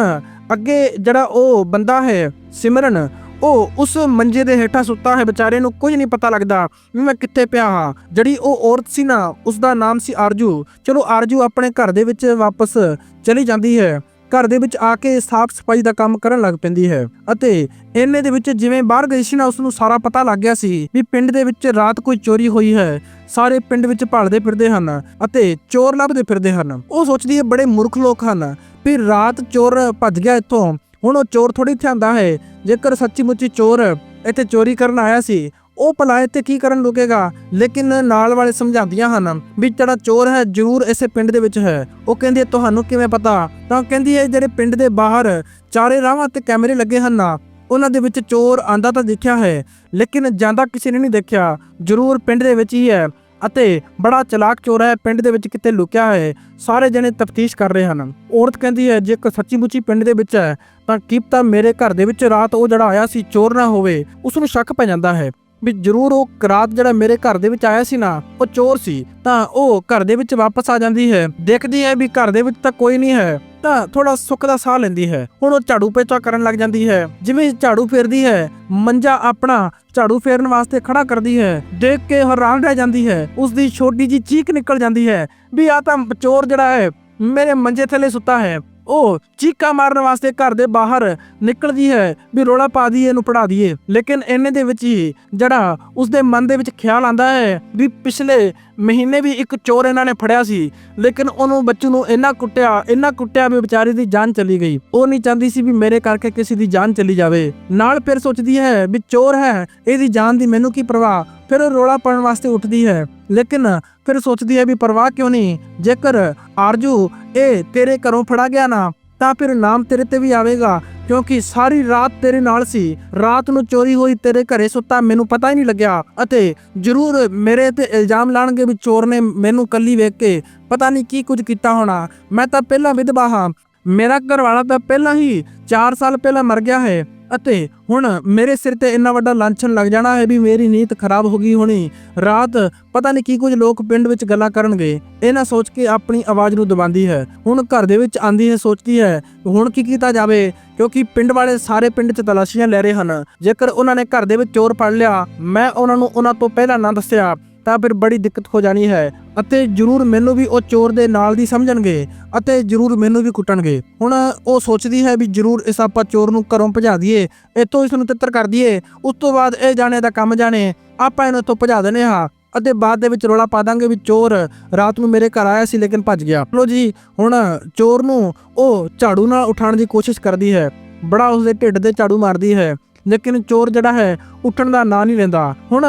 ਅੱਗੇ ਜਿਹੜਾ ਉਹ ਬੰਦਾ ਹੈ, ਸਿਮਰਨ ਉਹ ਉਸ ਮੰਜੇ ਦੇ ਹੇਠਾਂ ਸੁੱਤਾ ਹੈ, ਵਿਚਾਰੇ ਨੂੰ ਕੁਝ ਨਹੀਂ ਪਤਾ ਲੱਗਦਾ ਵੀ ਮੈਂ ਕਿੱਥੇ ਪਿਆ ਹਾਂ। ਜਿਹੜੀ ਉਹ ਔਰਤ ਸੀ ਨਾ ਉਸ ਦਾ ਨਾਮ ਸੀ ਆਰਜੂ। ਚਲੋ ਆਰਜੂ ਆਪਣੇ ਘਰ ਦੇ ਵਿੱਚ ਵਾਪਸ ਚਲੀ ਜਾਂਦੀ ਹੈ। ਘਰ ਦੇ ਵਿੱਚ ਆ ਕੇ ਸਾਫ਼ ਸਫ਼ਾਈ ਦਾ ਕੰਮ ਕਰਨ ਲੱਗ ਪੈਂਦੀ ਹੈ ਅਤੇ ਇੰਨੇ ਦੇ ਵਿੱਚ ਜਿਵੇਂ ਬਾਹਰ ਗਈ ਸੀ ਨਾ ਉਸ ਨੂੰ ਸਾਰਾ ਪਤਾ ਲੱਗ ਗਿਆ ਸੀ ਵੀ ਪਿੰਡ ਦੇ ਵਿੱਚ ਰਾਤ ਕੋਈ ਚੋਰੀ ਹੋਈ ਹੈ। ਸਾਰੇ ਪਿੰਡ ਵਿੱਚ ਭਾਲਦੇ ਫਿਰਦੇ ਹਨ ਅਤੇ ਚੋਰ ਲੱਭਦੇ ਫਿਰਦੇ ਹਨ। ਉਹ ਸੋਚਦੀ ਹੈ ਬੜੇ ਮੂਰਖ ਲੋਕ ਹਨ। ਵੀ ਰਾਤ ਚੋਰ ਭੱਜ ਗਿਆ ਇੱਥੋਂ ਹੁਣ ਉਹ ਚੋਰ ਥੋੜੀ ਥਿਆਂਦਾ ਹੈ। ਜੇਕਰ ਸੱਚੀ ਮੁੱਚੀ ਚੋਰ ਇੱਥੇ ਚੋਰੀ ਕਰਨ ਆਇਆ ਸੀ, ਉਹ ਭਲਾ ਇੱਥੇ ਕੀ ਕਰਨ ਲੁਕੇਗਾ? ਲੇਕਿਨ ਨਾਲ ਵਾਲੇ ਸਮਝਾਉਂਦੀਆਂ ਹਨ ਵੀ ਜਿਹੜਾ ਚੋਰ ਹੈ ਜ਼ਰੂਰ ਇਸੇ ਪਿੰਡ ਦੇ ਵਿੱਚ ਹੈ। ਉਹ ਕਹਿੰਦੀ ਹੈ, ਤੁਹਾਨੂੰ ਕਿਵੇਂ ਪਤਾ? ਤਾਂ ਕਹਿੰਦੀ ਹੈ, ਜਿਹੜੇ ਪਿੰਡ ਦੇ ਬਾਹਰ ਚਾਰੇ ਰਾਹਾਂ ਤੇ ਕੈਮਰੇ ਲੱਗੇ ਹਨ ਨਾ ਉਹਨਾਂ ਦੇ ਵਿੱਚ ਚੋਰ ਆਂਦਾ ਤਾਂ ਦੇਖਿਆ ਹੈ, ਲੇਕਿਨ ਜਾਂਦਾ ਕਿਸੇ ਨੇ ਨਹੀਂ ਦੇਖਿਆ। ਜ਼ਰੂਰ ਪਿੰਡ ਦੇ ਵਿੱਚ ਹੀ ਹੈ। ਅਤੇ ਬੜਾ ਚਲਾਕ ਚੋਰ ਹੈ, ਪਿੰਡ ਦੇ ਵਿੱਚ ਕਿਤੇ ਲੁਕਿਆ ਹੈ। ਸਾਰੇ ਜਣੇ ਤਫਤੀਸ਼ ਕਰ ਰਹੇ ਹਨ। ਔਰਤ ਕਹਿੰਦੀ ਹੈ ਜੇਕਰ ਸੱਚੀ ਮੁੱਚੀ ਪਿੰਡ ਦੇ ਵਿੱਚ ਹੈ, ਤਾਂ ਕੀ ਮੇਰੇ ਘਰ ਦੇ ਵਿੱਚ ਰਾਤ ਉਹ ਜਿਹੜਾ ਆਇਆ ਸੀ, ਚੋਰ ਨਾ ਹੋਵੇ ਉਸ ਨੂੰ ਸ਼ੱਕ ਪੈ ਜਾਂਦਾ ਹੈ। ਵੀ ਜ਼ਰੂਰ ਉਹ ਰਾਤ ਜਿਹੜਾ ਮੇਰੇ ਘਰ ਦੇ ਵਿੱਚ ਆਇਆ ਸੀ ਨਾ, ਉਹ ਚੋਰ ਸੀ, ਤਾਂ ਉਹ ਘਰ ਦੇ ਵਿੱਚ ਵਾਪਸ ਆ ਜਾਂਦੀ ਹੈ। ਦੇਖਦੀ ਹੈ ਵੀ ਘਰ ਦੇ ਵਿੱਚ ਤਾਂ ਕੋਈ ਨਹੀਂ ਹੈ, ਤਾਂ ਥੋੜਾ ਸੁੱਖ ਦਾ ਸਾਹ ਲੈਂਦੀ ਹੈ। ਹੁਣ ਉਹ ਝਾੜੂ ਪੇਚਾ ਕਰਨ ਲੱਗ ਜਾਂਦੀ ਹੈ। ਜਿਵੇਂ ਝਾੜੂ ਫੇਰਦੀ ਹੈ, ਮੰਜਾ ਆਪਣਾ ਝਾੜੂ ਫੇਰਨ ਵਾਸਤੇ ਖੜਾ ਕਰਦੀ ਹੈ। ਦੇਖ ਕੇ ਹੈਰਾਨ ਰਹਿ ਜਾਂਦੀ ਹੈ ਉਸ ਦੀ ਛੋਟੀ ਜੀ ਚੀਕ ਨਿਕਲ ਜਾਂਦੀ ਹੈ ਵੀ ਆ ਤਾਂ ਚੋਰ ਜਿਹੜਾ ਹੈ, ਮੇਰੇ ਮੰਜੇ ਥੱਲੇ ਸੁੱਤਾ ਹੈ। ਉਹ ਚੀਕਾ ਮਾਰਨ ਵਾਸਤੇ ਘਰ ਦੇ ਬਾਹਰ ਨਿਕਲਦੀ ਹੈ, ਵੀ ਰੋਲਾ ਪਾ ਦਈਏ, ਇਹਨੂੰ ਪੜਾ ਦਈਏ। ਲੇਕਿਨ ਇੰਨੇ ਦੇ ਵਿੱਚ ਹੀ ਜਿਹੜਾ ਉਸਦੇ ਮਨ ਦੇ ਵਿੱਚ ਖਿਆਲ ਆਂਦਾ ਹੈ, ਵੀ ਪਿਛਲੇ ਮਹੀਨੇ ਵੀ ਇੱਕ ਚੋਰ ਇਹਨਾਂ ਨੇ ਫੜਿਆ ਸੀ, ਲੇਕਿਨ ਉਹਨੂੰ ਬੱਚੂ ਨੂੰ ਇੰਨਾ ਕੁੱਟਿਆ ਇੰਨਾ ਕੁੱਟਿਆ ਵੀ ਵਿਚਾਰੀ ਦੀ ਜਾਨ ਚਲੀ ਗਈ। ਉਹ ਨਹੀਂ ਚਾਹੁੰਦੀ ਸੀ ਵੀ ਮੇਰੇ ਕਰਕੇ ਕਿਸੇ ਦੀ ਜਾਨ ਚਲੀ ਜਾਵੇ। ਨਾਲ ਫਿਰ ਸੋਚਦੀ ਹੈ ਵੀ ਚੋਰ ਹੈ, ਇਹਦੀ ਜਾਨ ਦੀ ਮੈਨੂੰ ਕੀ ਪਰਵਾਹ? ਫਿਰ ਉਹ ਰੋਲਾ ਪਾਉਣ ਵਾਸਤੇ ਉੱਠਦੀ ਹੈ। ਲੇਕਿਨ ਫਿਰ ਸੋਚਦੀ ਹੈ ਵੀ ਪਰਵਾਹ ਕਿਉਂ ਨਹੀਂ? ਜੇਕਰ ਆਰਜੂ ਇਹ ਤੇਰੇ ਘਰੋਂ ਫੜਾ ਗਿਆ ਨਾ, ਤਾਂ ਫਿਰ ਨਾਮ ਤੇਰੇ ਤੇ ਵੀ ਆਵੇਗਾ, ਕਿਉਂਕਿ ਸਾਰੀ ਰਾਤ ਤੇਰੇ ਨਾਲ ਸੀ। ਰਾਤ ਨੂੰ ਚੋਰੀ ਹੋਈ ਤੇਰੇ ਘਰੇ ਸੁੱਤਾ ਮੈਨੂੰ ਪਤਾ ਹੀ ਨਹੀਂ ਲੱਗਿਆ, ਅਤੇ ਜ਼ਰੂਰ ਮੇਰੇ ਤੇ ਇਲਜ਼ਾਮ ਲਾਣਗੇ ਵੀ ਚੋਰ ਨੇ ਮੈਨੂੰ ਕੱਲੀ ਵੇਖ ਕੇ। ਪਤਾ ਨਹੀਂ ਕੀ ਕੁਝ ਕੀਤਾ ਹੋਣਾ। ਮੈਂ ਤਾਂ ਪਹਿਲਾਂ ਵਿਧਵਾ ਹਾਂ। ਮੇਰਾ ਘਰ ਵਾਲਾ ਤਾਂ ਪਹਿਲਾਂ ਹੀ 4 ਸਾਲ ਪਹਿਲਾਂ ਮਰ ਗਿਆ ਹੈ। ਅਤੇ ਹੁਣ ਮੇਰੇ ਸਿਰ ਤੇ ਇੰਨਾ ਵੱਡਾ ਲਾਂਛਨ ਲੱਗ ਜਾਣਾ ਹੈ ਵੀ ਮੇਰੀ ਨੀਤ ਖਰਾਬ ਹੋ ਗਈ ਹੋਣੀ। ਰਾਤ ਪਤਾ ਨਹੀਂ ਕੀ ਕੁਝ ਲੋਕ ਪਿੰਡ ਵਿੱਚ ਗੱਲਾਂ ਕਰਨਗੇ। ਇਹ ਨਾ ਸੋਚ ਕੇ ਆਪਣੀ ਆਵਾਜ਼ ਨੂੰ ਦਬਾਉਂਦੀ ਹੈ। ਹੁਣ ਘਰ ਦੇ ਵਿੱਚ ਆਂਦੀ ਹੈ, ਸੋਚਦੀ ਹੈ, ਹੁਣ ਕੀ ਕੀਤਾ ਜਾਵੇ? ਕਿਉਂਕਿ ਪਿੰਡ ਵਾਲੇ ਸਾਰੇ ਪਿੰਡ 'ਚ ਤਲਾਸ਼ੀਆਂ ਲੈ ਰਹੇ ਹਨ। ਜੇਕਰ ਉਹਨਾਂ ਨੇ ਘਰ ਦੇ ਵਿੱਚ ਚੋਰ ਫੜ ਲਿਆ, ਮੈਂ ਉਹਨਾਂ ਨੂੰ ਉਹਨਾਂ ਤੋਂ ਪਹਿਲਾਂ ਨਾ ਦੱਸਿਆ। ਤਾਂ ਫਿਰ ਬੜੀ ਦਿੱਕਤ ਹੋ ਜਾਣੀ ਹੈ ਅਤੇ ਜ਼ਰੂਰ ਮੈਨੂੰ ਵੀ ਉਹ ਚੋਰ ਦੇ ਨਾਲ ਦੀ ਸਮਝਣਗੇ ਅਤੇ ਜ਼ਰੂਰ ਮੈਨੂੰ ਵੀ ਕੁੱਟਣਗੇ। ਹੁਣ ਉਹ ਸੋਚਦੀ ਹੈ ਵੀ ਜ਼ਰੂਰ ਇਸ ਆਪਾਂ ਚੋਰ ਨੂੰ ਘਰੋਂ ਭਜਾ ਦਈਏ, ਇੱਥੋਂ ਇਸ ਨੂੰ ਤਿੱਤਰ ਕਰ ਦਈਏ, ਉਸ ਤੋਂ ਬਾਅਦ ਇਹ ਜਾਣੇ ਦਾ ਕੰਮ ਜਾਣੇ, ਆਪਾਂ ਇਹਨੂੰ ਇੱਥੋਂ ਭਜਾ ਦਨੇ ਹਾਂ ਅਤੇ ਬਾਅਦ ਦੇ ਵਿੱਚ ਰੋਲਾ ਪਾ ਦਾਂਗੇ ਵੀ ਚੋਰ ਰਾਤ ਨੂੰ ਮੇਰੇ ਘਰ ਆਇਆ ਸੀ ਲੇਕਿਨ ਭੱਜ ਗਿਆ। ਲੋ ਜੀ, ਹੁਣ ਚੋਰ ਨੂੰ ਉਹ ਝਾੜੂ ਨਾਲ ਉਠਾਉਣ ਦੀ ਕੋਸ਼ਿਸ਼ ਕਰਦੀ ਹੈ, ਬੜਾ ਉਸਦੇ ਢਿੱਡ ਦੇ ਝਾੜੂ ਮਾਰਦੀ ਹੈ, ਲੇਕਿਨ ਚੋਰ ਜਿਹੜਾ ਹੈ ਉੱਠਣ ਦਾ ਨਾਂ ਨਹੀਂ ਲੈਂਦਾ। ਹੁਣ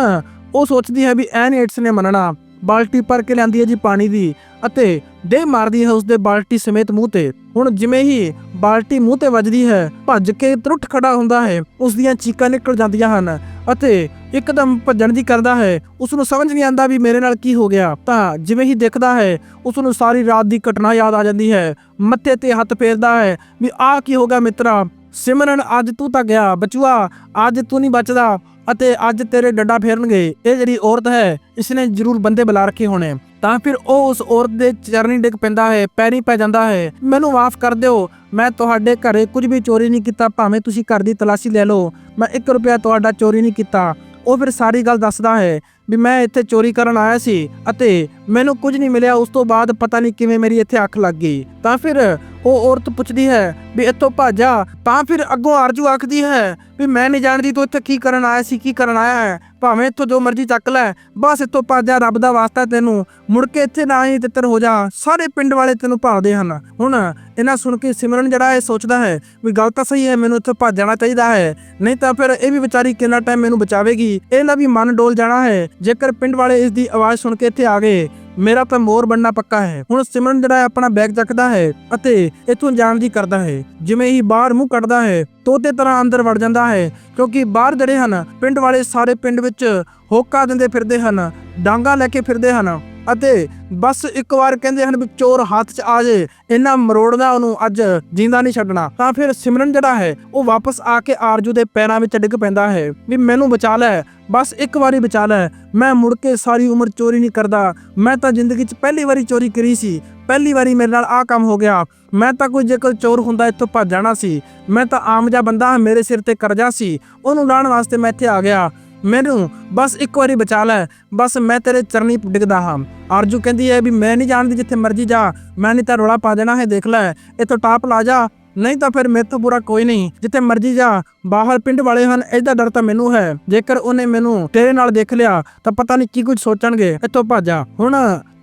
ਉਹ ਸੋਚਦੀ ਹੈ ਵੀ ਐਨ ਇਟਸ ਨੇ ਮੰਨਣਾ, ਬਾਲਟੀ ਭਰ ਕੇ ਲੈਂਦੀ ਹੈ ਜੀ ਪਾਣੀ ਦੀ ਅਤੇ ਦੇ ਮਾਰਦੀ ਹੈ ਉਸਦੇ ਬਾਲਟੀ ਸਮੇਤ ਮੂੰਹ ਤੇ। ਹੁਣ ਜਿਵੇਂ ਹੀ ਬਾਲਟੀ ਮੂੰਹ ਤੇ ਵੱਜਦੀ ਹੈ, ਭੱਜ ਕੇ ਤਰੁੱਠ ਖੜਾ ਹੁੰਦਾ ਹੈ ਉਸ ਦੀਆਂ ਚੀਕਾਂ ਨਿਕਲ ਜਾਂਦੀਆਂ ਹਨ ਅਤੇ ਇੱਕਦਮ ਭੱਜਣ ਦੀ ਕਰਦਾ ਹੈ ਉਸ ਨੂੰ ਸਮਝ ਨਹੀਂ ਆਉਂਦਾ ਵੀ ਮੇਰੇ ਨਾਲ ਕੀ ਹੋ ਗਿਆ। ਤਾਂ ਜਿਵੇਂ ਹੀ ਦੇਖਦਾ ਹੈ ਉਸ ਨੂੰ ਸਾਰੀ ਰਾਤ ਦੀ ਘਟਨਾ ਯਾਦ ਆ ਜਾਂਦੀ ਹੈ। ਮੱਥੇ ਤੇ ਹੱਥ ਫੇਰਦਾ ਹੈ ਵੀ ਆਹ ਕੀ ਹੋ ਗਿਆ ਮਿੱਤਰਾ, ਸਿਮਰਨ ਅੱਜ ਤੂੰ ਤਾਂ ਗਿਆ, ਬਚੂਆ, ਅੱਜ ਤੂੰ ਨਹੀਂ ਬਚਦਾ। ਅਤੇ ਅੱਜ ਤੇਰੇ ਡੱਡਾ ਫੇਰਨਗੇ। ਇਹ ਜਿਹੜੀ ਔਰਤ ਹੈ, ਇਸਨੇ ਜ਼ਰੂਰ ਬੰਦੇ ਬੁਲਾ ਰੱਖੇ ਹੋਣੇ। ਤਾਂ ਫਿਰ ਉਹ ਉਸ ਔਰਤ ਦੇ ਚਰਨੀ ਡਿੱਗ ਪੈਂਦਾ ਹੈ, ਪੈਰੀ ਪੈ ਜਾਂਦਾ ਹੈ। ਮੈਨੂੰ ਮਾਫ ਕਰ ਦਿਓ, ਮੈਂ ਤੁਹਾਡੇ ਘਰੇ ਕੁਝ ਵੀ ਚੋਰੀ ਨਹੀਂ ਕੀਤਾ, ਭਾਵੇਂ ਤੁਸੀਂ ਘਰ ਦੀ ਤਲਾਸ਼ੀ ਲੈ ਲਓ। ਮੈਂ 1 ਰੁਪਿਆ ਤੁਹਾਡਾ ਚੋਰੀ ਨਹੀਂ ਕੀਤਾ। ਉਹ ਫਿਰ ਸਾਰੀ ਗੱਲ ਦੱਸਦਾ ਹੈ ਵੀ ਮੈਂ ਇੱਥੇ ਚੋਰੀ ਕਰਨ ਆਇਆ ਸੀ ਅਤੇ ਮੈਨੂੰ ਕੁਝ ਨਹੀਂ ਮਿਲਿਆ। ਉਸ ਤੋਂ ਬਾਅਦ ਪਤਾ ਨਹੀਂ ਕਿਵੇਂ ਮੇਰੀ ਇੱਥੇ ਅੱਖ ਲੱਗ ਗਈ। ਤਾਂ ਫਿਰ ਉਹ ਔਰਤ ਪੁੱਛਦੀ ਹੈ ਵੀ ਇੱਥੋਂ ਭਾਜਾ, ਤਾਂ ਫਿਰ ਅੱਗੋਂ ਆਰਜੂ ਆਖਦੀ ਹੈ ਵੀ ਮੈਂ ਨਹੀਂ ਜਾਣਦੀ ਤੂੰ ਇੱਥੇ ਕੀ ਕਰਨ ਆਇਆ ਸੀ, ਕੀ ਕਰਨ ਆਇਆ ਹੈ। ਭਾਵੇਂ ਇੱਥੋਂ ਜੋ ਮਰਜ਼ੀ ਚੱਕ ਲੈ, ਬਸ ਇੱਥੋਂ ਭਾਜਾ ਰੱਬ ਦਾ ਵਾਸਤਾ ਤੈਨੂੰ। ਮੁੜ ਕੇ ਇੱਥੇ ਨਾ ਹੀ ਤਿੱਤਰ ਹੋ ਜਾ, ਸਾਰੇ ਪਿੰਡ ਵਾਲੇ ਤੈਨੂੰ ਭਾਲਦੇ ਹਨ। ਹੁਣ ਇਹਨਾਂ ਸੁਣ ਕੇ ਸਿਮਰਨ ਜਿਹੜਾ ਇਹ ਸੋਚਦਾ ਹੈ ਵੀ ਗੱਲ ਤਾਂ ਸਹੀ ਹੈ, ਮੈਨੂੰ ਇੱਥੋਂ ਭੱਜ ਜਾਣਾ ਚਾਹੀਦਾ ਹੈ। ਨਹੀਂ ਤਾਂ ਫਿਰ ਇਹ ਵੀ ਵਿਚਾਰੀ ਕਿੰਨਾ ਟਾਈਮ ਮੈਨੂੰ ਬਚਾਵੇਗੀ? ਇਹਦਾ ਵੀ ਮਨ ਡੋਲ ਜਾਣਾ ਹੈ। ਜੇਕਰ ਪਿੰਡ ਵਾਲੇ ਇਸ ਦੀ ਆਵਾਜ਼ ਸੁਣ ਕੇ ਇੱਥੇ ਆ ਗਏ ਮੇਰਾ ਤਾਂ ਮੋਰ ਬਣਨਾ ਪੱਕਾ ਹੈ। ਹੁਣ ਸਿਮਰਨ ਜਿਹੜਾ ਹੈ ਆਪਣਾ ਬੈਗ ਚੱਕਦਾ ਹੈ ਅਤੇ ਇੱਥੋਂ ਜਾਣ ਦੀ ਕਰਦਾ ਹੈ। ਜਿਵੇਂ ਹੀ ਬਾਹਰ ਮੂੰਹ ਕੱਢਦਾ ਹੈ, ਤੋਤੇ ਤਰ੍ਹਾਂ ਅੰਦਰ ਵੜ ਜਾਂਦਾ ਹੈ, ਕਿਉਂਕਿ ਬਾਹਰ ਜਿਹੜੇ ਹਨ, ਪਿੰਡ ਵਾਲੇ ਸਾਰੇ ਪਿੰਡ ਵਿੱਚ ਹੋਕਾ ਦਿੰਦੇ ਫਿਰਦੇ ਹਨ, ਡਾਂਗਾ ਲੈ ਕੇ ਫਿਰਦੇ ਹਨ। ਅਤੇ ਬਸ ਇੱਕ ਵਾਰ ਕਹਿੰਦੇ ਹਨ ਵੀ ਚੋਰ ਹੱਥ 'ਚ ਆ ਜੇ ਇਹਨਾਂ ਮਰੋੜਨਾ ਉਹਨੂੰ ਅੱਜ ਜਿੰਦਾ ਨਹੀਂ ਛੱਡਣਾ। ਤਾਂ ਫਿਰ ਸਿਮਰਨ ਜਿਹੜਾ ਹੈ, ਉਹ ਵਾਪਸ ਆ ਕੇ ਆਰਜੂ ਦੇ ਪੈਰਾਂ ਵਿੱਚ ਡਿੱਗ ਪੈਂਦਾ ਹੈ ਵੀ ਮੈਨੂੰ ਬਚਾ ਲੈ, ਬਸ ਇੱਕ ਵਾਰੀ ਬਚਾ ਲੈ। ਮੈਂ ਮੁੜ ਕੇ ਸਾਰੀ ਉਮਰ ਚੋਰੀ ਨਹੀਂ ਕਰਦਾ। ਮੈਂ ਤਾਂ ਜ਼ਿੰਦਗੀ 'ਚ ਪਹਿਲੀ ਵਾਰੀ ਚੋਰੀ ਕਰੀ ਸੀ। ਪਹਿਲੀ ਵਾਰੀ ਮੇਰੇ ਨਾਲ ਆਹ ਕੰਮ ਹੋ ਗਿਆ। ਮੈਂ ਤਾਂ ਕੋਈ ਜੇਕਰ ਚੋਰ ਹੁੰਦਾ ਇੱਥੋਂ ਭੱਜ ਜਾਣਾ ਸੀ। ਮੈਂ ਤਾਂ ਆਮ ਜਿਹਾ ਬੰਦਾ ਮੇਰੇ ਸਿਰ ਤੇ ਕਰਜ਼ਾ ਸੀ। ਉਹਨੂੰ ਲਾਣ ਵਾਸਤੇ ਮੈਂ ਇੱਥੇ ਆ ਗਿਆ। ਮੈਨੂੰ, ਬਸ ਇੱਕ ਵਾਰੀ ਬਚਾ ਲੈ, ਬਸ ਮੈਂ ਤੇਰੇ ਚਰਨੀ ਡਿੱਗਦਾ ਹਾਂ। ਆਰਜੂ ਕਹਿੰਦੀ ਹੈ ਵੀ ਮੈਂ ਨਹੀਂ ਜਾਣਦੀ ਜਿੱਥੇ ਮਰਜ਼ੀ ਜਾ, ਮੈਂ ਨਹੀਂ ਤਾਂ ਰੋਲਾ ਪਾ ਦੇਣਾ, ਹੈ ਦੇਖ ਲੈ, ਇੱਥੋਂ ਟਾਪ ਲਾ ਜਾ, ਨਹੀਂ ਤਾਂ ਫਿਰ ਮੇਰੇ ਤੋਂ ਬੁਰਾ ਕੋਈ ਨਹੀਂ, ਜਿੱਥੇ ਮਰਜ਼ੀ ਜਾ, ਬਾਹਰ ਪਿੰਡ ਵਾਲੇ ਹਨ, ਇਹਦਾ ਡਰ ਤਾਂ ਮੈਨੂੰ ਹੈ। ਜੇਕਰ ਉਹਨੇ ਮੈਨੂੰ ਤੇਰੇ ਨਾਲ ਦੇਖ ਲਿਆ, ਤਾਂ ਪਤਾ ਨਹੀਂ ਕੀ ਕੁਝ ਸੋਚਣਗੇ, ਇੱਥੋਂ ਭਾਜਾ ਹੁਣ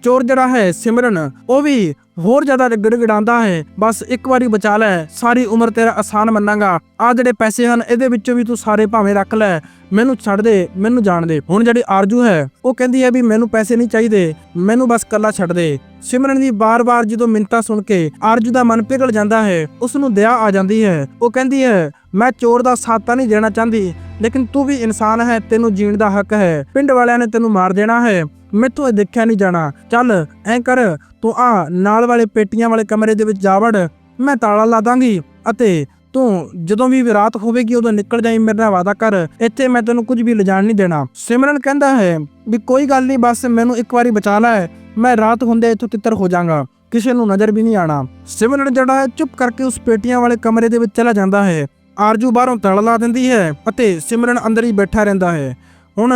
ਚੋਰ ਜਿਹੜਾ ਹੈ ਸਿਮਰਨ, ਉਹ ਵੀ ਹੋਰ ਜ਼ਿਆਦਾ ਗਿੜਗਿੜਾਉਂਦਾ ਹੈ। ਬਸ ਇੱਕ ਵਾਰੀ ਬਚਾ ਲੈ, ਸਾਰੀ ਉਮਰ ਤੇਰਾ ਆਸਾਨ ਮੰਨਾਂਗਾ। ਆ ਜਿਹੜੇ ਪੈਸੇ ਹਨ, ਇਹਦੇ ਵਿੱਚੋਂ ਵੀ ਤੂੰ ਸਾਰੇ ਭਾਵੇਂ ਰੱਖ ਲੈ। ਮੈਨੂੰ ਛੱਡ ਦੇ, ਮੈਨੂੰ ਜਾਣ ਦੇ। ਹੁਣ ਜਿਹੜੀ ਆਰਜੂ ਹੈ, ਉਹ ਕਹਿੰਦੀ ਹੈ ਵੀ ਮੈਨੂੰ ਪੈਸੇ ਨਹੀਂ ਚਾਹੀਦੇ, ਮੈਨੂੰ ਬਸ ਕੱਲਾ ਛੱਡ ਦੇ। ਸਿਮਰਨ ਦੀ ਬਾਰ-ਬਾਰ ਜਦੋਂ ਮਿੰਤਾ ਸੁਣ ਕੇ ਆਰਜੂ ਦਾ ਮਨ ਪਿਘਲ ਜਾਂਦਾ ਹੈ ਉਸ ਨੂੰ ਦਇਆ ਆ ਜਾਂਦੀ ਹੈ। ਉਹ ਕਹਿੰਦੀ ਹੈ, ਮੈਂ ਚੋਰ ਦਾ ਸਾਥ ਤਾਂ ਨਹੀਂ ਦੇਣਾ ਚਾਹੁੰਦੀ ਲੇਕਿਨ ਤੂੰ ਵੀ ਇਨਸਾਨ ਹੈ, ਤੈਨੂੰ ਜੀਣ ਦਾ ਹੱਕ ਹੈ। ਪਿੰਡ ਵਾਲਿਆਂ ਨੇ ਤੈਨੂੰ ਮਾਰ ਦੇਣਾ ਹੈ। ਮੈਥੋਂ ਇਹ ਦੇਖਿਆ ਨਹੀਂ ਜਾਣਾ। ਚੱਲ, ਐਂ ਕਰ, ਤੂੰ ਆ ਨਾਲ ਵਾਲੇ ਪੇਟੀਆਂ ਵਾਲੇ ਕਮਰੇ ਦੇ ਵਿੱਚ ਜਾ ਵੜ। ਮੈਂ ਤਾਲਾ ਲਾ ਦਾਂਗੀ ਅਤੇ ਤੂੰ ਜਦੋਂ ਵੀ ਰਾਤ ਹੋਵੇਗੀ, ਉਦੋਂ ਨਿਕਲ ਜਾਈਂ, ਮੇਰੇ ਨਾਲ ਵਾਦਾ ਕਰ। ਇੱਥੇ ਮੈਂ ਤੈਨੂੰ ਕੁਝ ਵੀ ਲਿਜਾਣ ਨਹੀਂ ਦੇਣਾ। ਸਿਮਰਨ ਕਹਿੰਦਾ ਹੈ ਵੀ ਕੋਈ ਗੱਲ ਨਹੀਂ, ਬਸ ਮੈਨੂੰ ਇੱਕ ਵਾਰੀ ਬਚਾ ਲੈ। ਮੈਂ ਰਾਤ ਹੁੰਦੇ ਇੱਥੋਂ ਤਿੱਤਰ ਹੋ ਜਾਵਾਂਗਾ ਕਿਸੇ ਨੂੰ ਨਜ਼ਰ ਵੀ ਨਹੀਂ ਆਣਾ ਸਿਮਰਨ ਜਿਹੜਾ ਹੈ, ਚੁੱਪ ਕਰਕੇ ਉਸ ਪੇਟੀਆਂ ਵਾਲੇ ਕਮਰੇ ਦੇ ਵਿੱਚ ਚਲਾ ਜਾਂਦਾ ਹੈ। ਆਰਜੂ ਬਾਹਰੋਂ ਤਾਲਾ ਲਾ ਦਿੰਦੀ ਹੈ ਅਤੇ ਸਿਮਰਨ ਅੰਦਰ ਹੀ ਬੈਠਾ ਰਹਿੰਦਾ ਹੈ। ਹੁਣ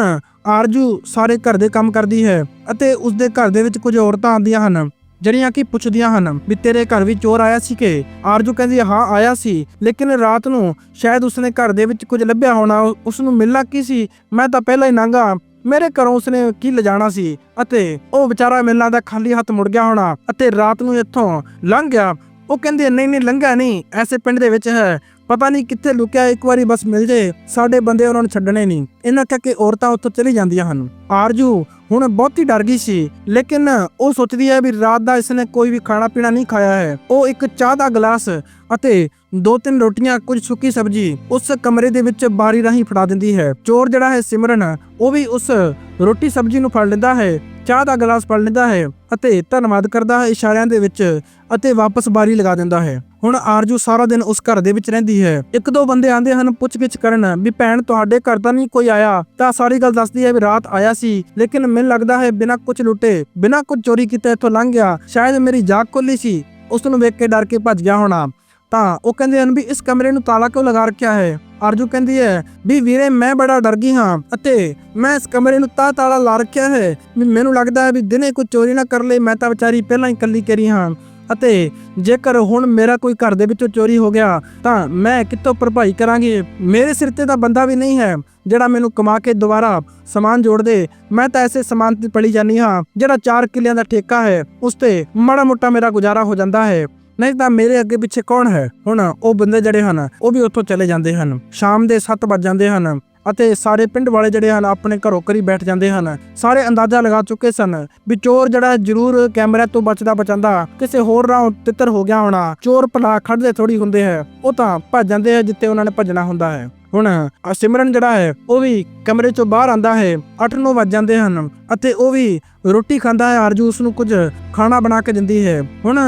ਆਰਜੂ ਸਾਰੇ ਘਰ ਦੇ ਕੰਮ ਕਰਦੀ ਹੈ ਅਤੇ ਉਸਦੇ ਘਰ ਦੇ ਵਿੱਚ ਕੁਝ ਔਰਤਾਂ ਆਉਂਦੀਆਂ ਹਨ, ਜਿਹੜੀਆਂ ਕਿ ਪੁੱਛਦੀਆਂ ਹਨ ਵੀ ਤੇਰੇ ਘਰ ਵੀ ਚੋਰ ਆਇਆ ਸੀ ਕਿ? ਆਰਜੂ ਕਹਿੰਦੀ ਹਾਂ ਆਇਆ ਸੀ, ਲੇਕਿਨ ਰਾਤ ਨੂੰ ਸ਼ਾਇਦ ਉਸਨੇ ਘਰ ਦੇ ਵਿੱਚ ਕੁਝ ਲੱਭਿਆ ਹੋਣਾ ਉਸ ਨੂੰ ਮਿਲਣਾ ਕੀ ਸੀ? ਮੈਂ ਤਾਂ ਪਹਿਲਾਂ ਹੀ ਲੰਘਾ ਮੇਰੇ ਘਰੋਂ ਉਸਨੇ ਕੀ ਲਿਜਾਣਾ ਸੀ? ਅਤੇ ਉਹ ਵਿਚਾਰਾ ਮਿਲਣਾ ਦਾ ਖਾਲੀ ਹੱਥ ਮੁੜ ਗਿਆ ਹੋਣਾ ਅਤੇ ਰਾਤ ਨੂੰ ਇੱਥੋਂ ਲੰਘ ਗਿਆ। ਉਹ ਕਹਿੰਦੇ ਨਹੀਂ ਨਹੀਂ, ਲੰਘਿਆ ਨਹੀਂ, ਐਸੇ ਪਿੰਡ ਦੇ ਵਿੱਚ ਹੈ। ਪਤਾ ਨਹੀਂ ਕਿੱਥੇ ਲੁਕਿਆ, ਇੱਕ ਵਾਰੀ ਬਸ ਮਿਲ ਜੇ, ਸਾਡੇ ਬੰਦੇ ਉਹਨਾਂ ਨੂੰ ਛੱਡਣੇ ਨਹੀਂ। ਇਹਨਾਂ ਕਰਕੇ ਔਰਤਾਂ ਉੱਥੋਂ ਚਲੀ ਜਾਂਦੀਆਂ ਹਨ। ਆਰਜੂ ਹੁਣ ਬਹੁਤੀ ਡਰ ਗਈ ਸੀ, ਲੇਕਿਨ ਉਹ ਸੋਚਦੀ ਹੈ ਵੀ ਰਾਤ ਦਾ ਇਸਨੇ ਕੋਈ ਵੀ ਖਾਣਾ ਪੀਣਾ ਨਹੀਂ ਖਾਇਆ ਹੈ। ਉਹ ਇੱਕ ਚਾਹ ਦਾ ਗਲਾਸ ਅਤੇ ਦੋ ਤਿੰਨ ਰੋਟੀਆਂ, ਕੁਝ ਸੁੱਕੀ ਸਬਜ਼ੀ ਉਸ ਕਮਰੇ ਦੇ ਵਿੱਚ ਬਾਰੀ ਰਾਹੀਂ ਫੜਾ ਦਿੰਦੀ ਹੈ। ਚੋਰ ਜਿਹੜਾ ਹੈ ਸਿਮਰਨ, ਉਹ ਵੀ ਉਸ ਰੋਟੀ ਸਬਜ਼ੀ ਨੂੰ ਫੜ ਲੈਂਦਾ ਹੈ, ਚਾਹ ਦਾ ਗਲਾਸ ਫੜ ਲੈਂਦਾ ਹੈ ਅਤੇ ਧੰਨਵਾਦ ਕਰਦਾ ਹੈ ਇਸ਼ਾਰਿਆਂ ਦੇ ਵਿੱਚ ਅਤੇ ਵਾਪਸ ਬਾਰੀ ਲਗਾ ਦਿੰਦਾ ਹੈ। ਹੁਣ ਆਰਜੂ ਸਾਰਾ ਦਿਨ ਉਸ ਘਰ ਦੇ ਵਿੱਚ ਰਹਿੰਦੀ ਹੈ। ਇੱਕ ਦੋ ਬੰਦੇ ਆਂਦੇ ਹਨ ਪੁੱਛਗਿੱਛ ਕਰਨ, ਵੀ ਭੈਣ ਤੁਹਾਡੇ ਘਰ ਤਾਂ ਨਹੀਂ ਕੋਈ ਆਇਆ। ਤਾਂ ਸਾਰੀ ਗੱਲ ਦੱਸਦੀ ਹੈ ਵੀ ਰਾਤ ਆਇਆ ਸੀ, ਲੇਕਿਨ ਮੈਨੂੰ ਲੱਗਦਾ ਹੈ ਬਿਨਾਂ ਕੁਝ ਲੁੱਟੇ, ਬਿਨਾਂ ਕੁਝ ਚੋਰੀ ਕੀਤੇ ਇੱਥੋਂ ਲੰਘ ਗਿਆ। ਸ਼ਾਇਦ ਮੇਰੀ ਜਾਗ ਖੋਲੀ ਸੀ, ਉਸ ਨੂੰ ਵੇਖ ਕੇ ਡਰ ਕੇ ਭੱਜ ਗਿਆ ਹੋਣਾ। ਤਾਂ ਉਹ ਕਹਿੰਦੇ ਹਨ ਵੀ ਇਸ ਕਮਰੇ ਨੂੰ ਤਾਲਾ ਕਿਉਂ ਲਗਾ ਰੱਖਿਆ ਹੈ? ਆਰਜੂ ਕਹਿੰਦੀ ਹੈ ਵੀ ਵੀਰੇ ਮੈਂ ਬੜਾ ਡਰ ਗਈ ਹਾਂ, ਅਤੇ ਮੈਂ ਇਸ ਕਮਰੇ ਨੂੰ ਤਾ ਤਾਲਾ ਲਾ ਰੱਖਿਆ ਹੈ। ਵੀ ਮੈਨੂੰ ਲੱਗਦਾ ਹੈ ਵੀ ਦਿਨੇ ਕੋਈ ਚੋਰੀ ਨਾ ਕਰ ਲੇ ਮੈਂ ਤਾਂ ਵਿਚਾਰੀ ਪਹਿਲਾਂ ਹੀ ਇਕੱਲੀ ਕਰੀ ਹਾਂ। ਅਤੇ ਜੇਕਰ ਹੁਣ ਮੇਰਾ ਕੋਈ ਘਰ ਦੇ ਵਿੱਚੋਂ ਚੋਰੀ ਹੋ ਗਿਆ, ਤਾਂ ਮੈਂ ਕਿੱਥੋਂ ਭਰਪਾਈ ਕਰਾਂਗੀ? ਮੇਰੇ ਸਿਰ ਤੇ ਤਾਂ ਬੰਦਾ ਵੀ ਨਹੀਂ ਹੈ, ਜਿਹੜਾ ਮੈਨੂੰ ਕਮਾ ਕੇ ਦੁਬਾਰਾ ਸਮਾਨ ਜੋੜ ਦੇ ਮੈਂ ਤਾਂ ਐਸੇ ਸਮਾਨ ਤੇ ਪੜੀ ਜਾਨੀ ਹਾਂ, ਜਿਹੜਾ 4 ਕਿੱਲਿਆਂ ਦਾ ਠੇਕਾ ਹੈ, ਉਸ ਤੇ ਮਾੜਾ ਮੋਟਾ ਮੇਰਾ ਗੁਜ਼ਾਰਾ ਹੋ ਜਾਂਦਾ ਹੈ। ਨਹੀਂ ਤਾਂ ਮੇਰੇ ਅੱਗੇ ਪਿੱਛੇ ਕੌਣ ਹੈ? ਹੁਣ ਉਹ ਬੰਦੇ ਜਿਹੜੇ ਹਨ, ਉਹ ਵੀ ਉੱਥੋਂ ਚਲੇ ਜਾਂਦੇ ਹਨ। ਸ਼ਾਮ ਦੇ 7 ਵੱਜ ਜਾਂਦੇ ਹਨ। ਅਤੇ ਸਾਰੇ ਪਿੰਡ ਵਾਲੇ ਜਿਹੜੇ ਹਨ ਆਪਣੇ ਘਰੋਂ ਘਰੀ ਬੈਠ ਜਾਂਦੇ ਹਨ। ਸਾਰੇ ਅੰਦਾਜ਼ਾ ਲਗਾ ਚੁੱਕੇ ਸਨ ਵੀ ਚੋਰ ਜਿਹੜਾ ਜ਼ਰੂਰ ਕੈਮਰੇ ਤੋਂ ਬਚਦਾ ਬਚਾਂਦਾ ਕਿਸੇ ਹੋਰ ਰਾਹ ਤਿੱਤਰ ਹੋ ਗਿਆ ਹੋਣਾ। ਚੋਰ ਭਲਾ ਖੜਦੇ ਥੋੜੀ ਹੁੰਦੇ ਹੈ, ਉਹ ਤਾਂ ਭੱਜ ਜਾਂਦੇ ਹੈ ਜਿੱਤੇ ਉਹਨਾਂ ਨੇ ਭੱਜਣਾ ਹੁੰਦਾ ਹੈ। ਹੁਣ ਸਿਮਰਨ ਜਿਹੜਾ ਹੈ, ਉਹ ਵੀ ਕਮਰੇ ਚੋਂ ਬਾਹਰ ਆਂਦਾ ਹੈ 8-9 ਵੱਜ ਜਾਂਦੇ ਹਨ ਅਤੇ ਉਹ ਵੀ ਰੋਟੀ ਖਾਂਦਾ ਹੈ, ਆਰਜੂ ਉਸ ਨੂੰ ਕੁਝ ਖਾਣਾ ਬਣਾ ਕੇ ਦਿੰਦੀ ਹੈ। ਹੁਣ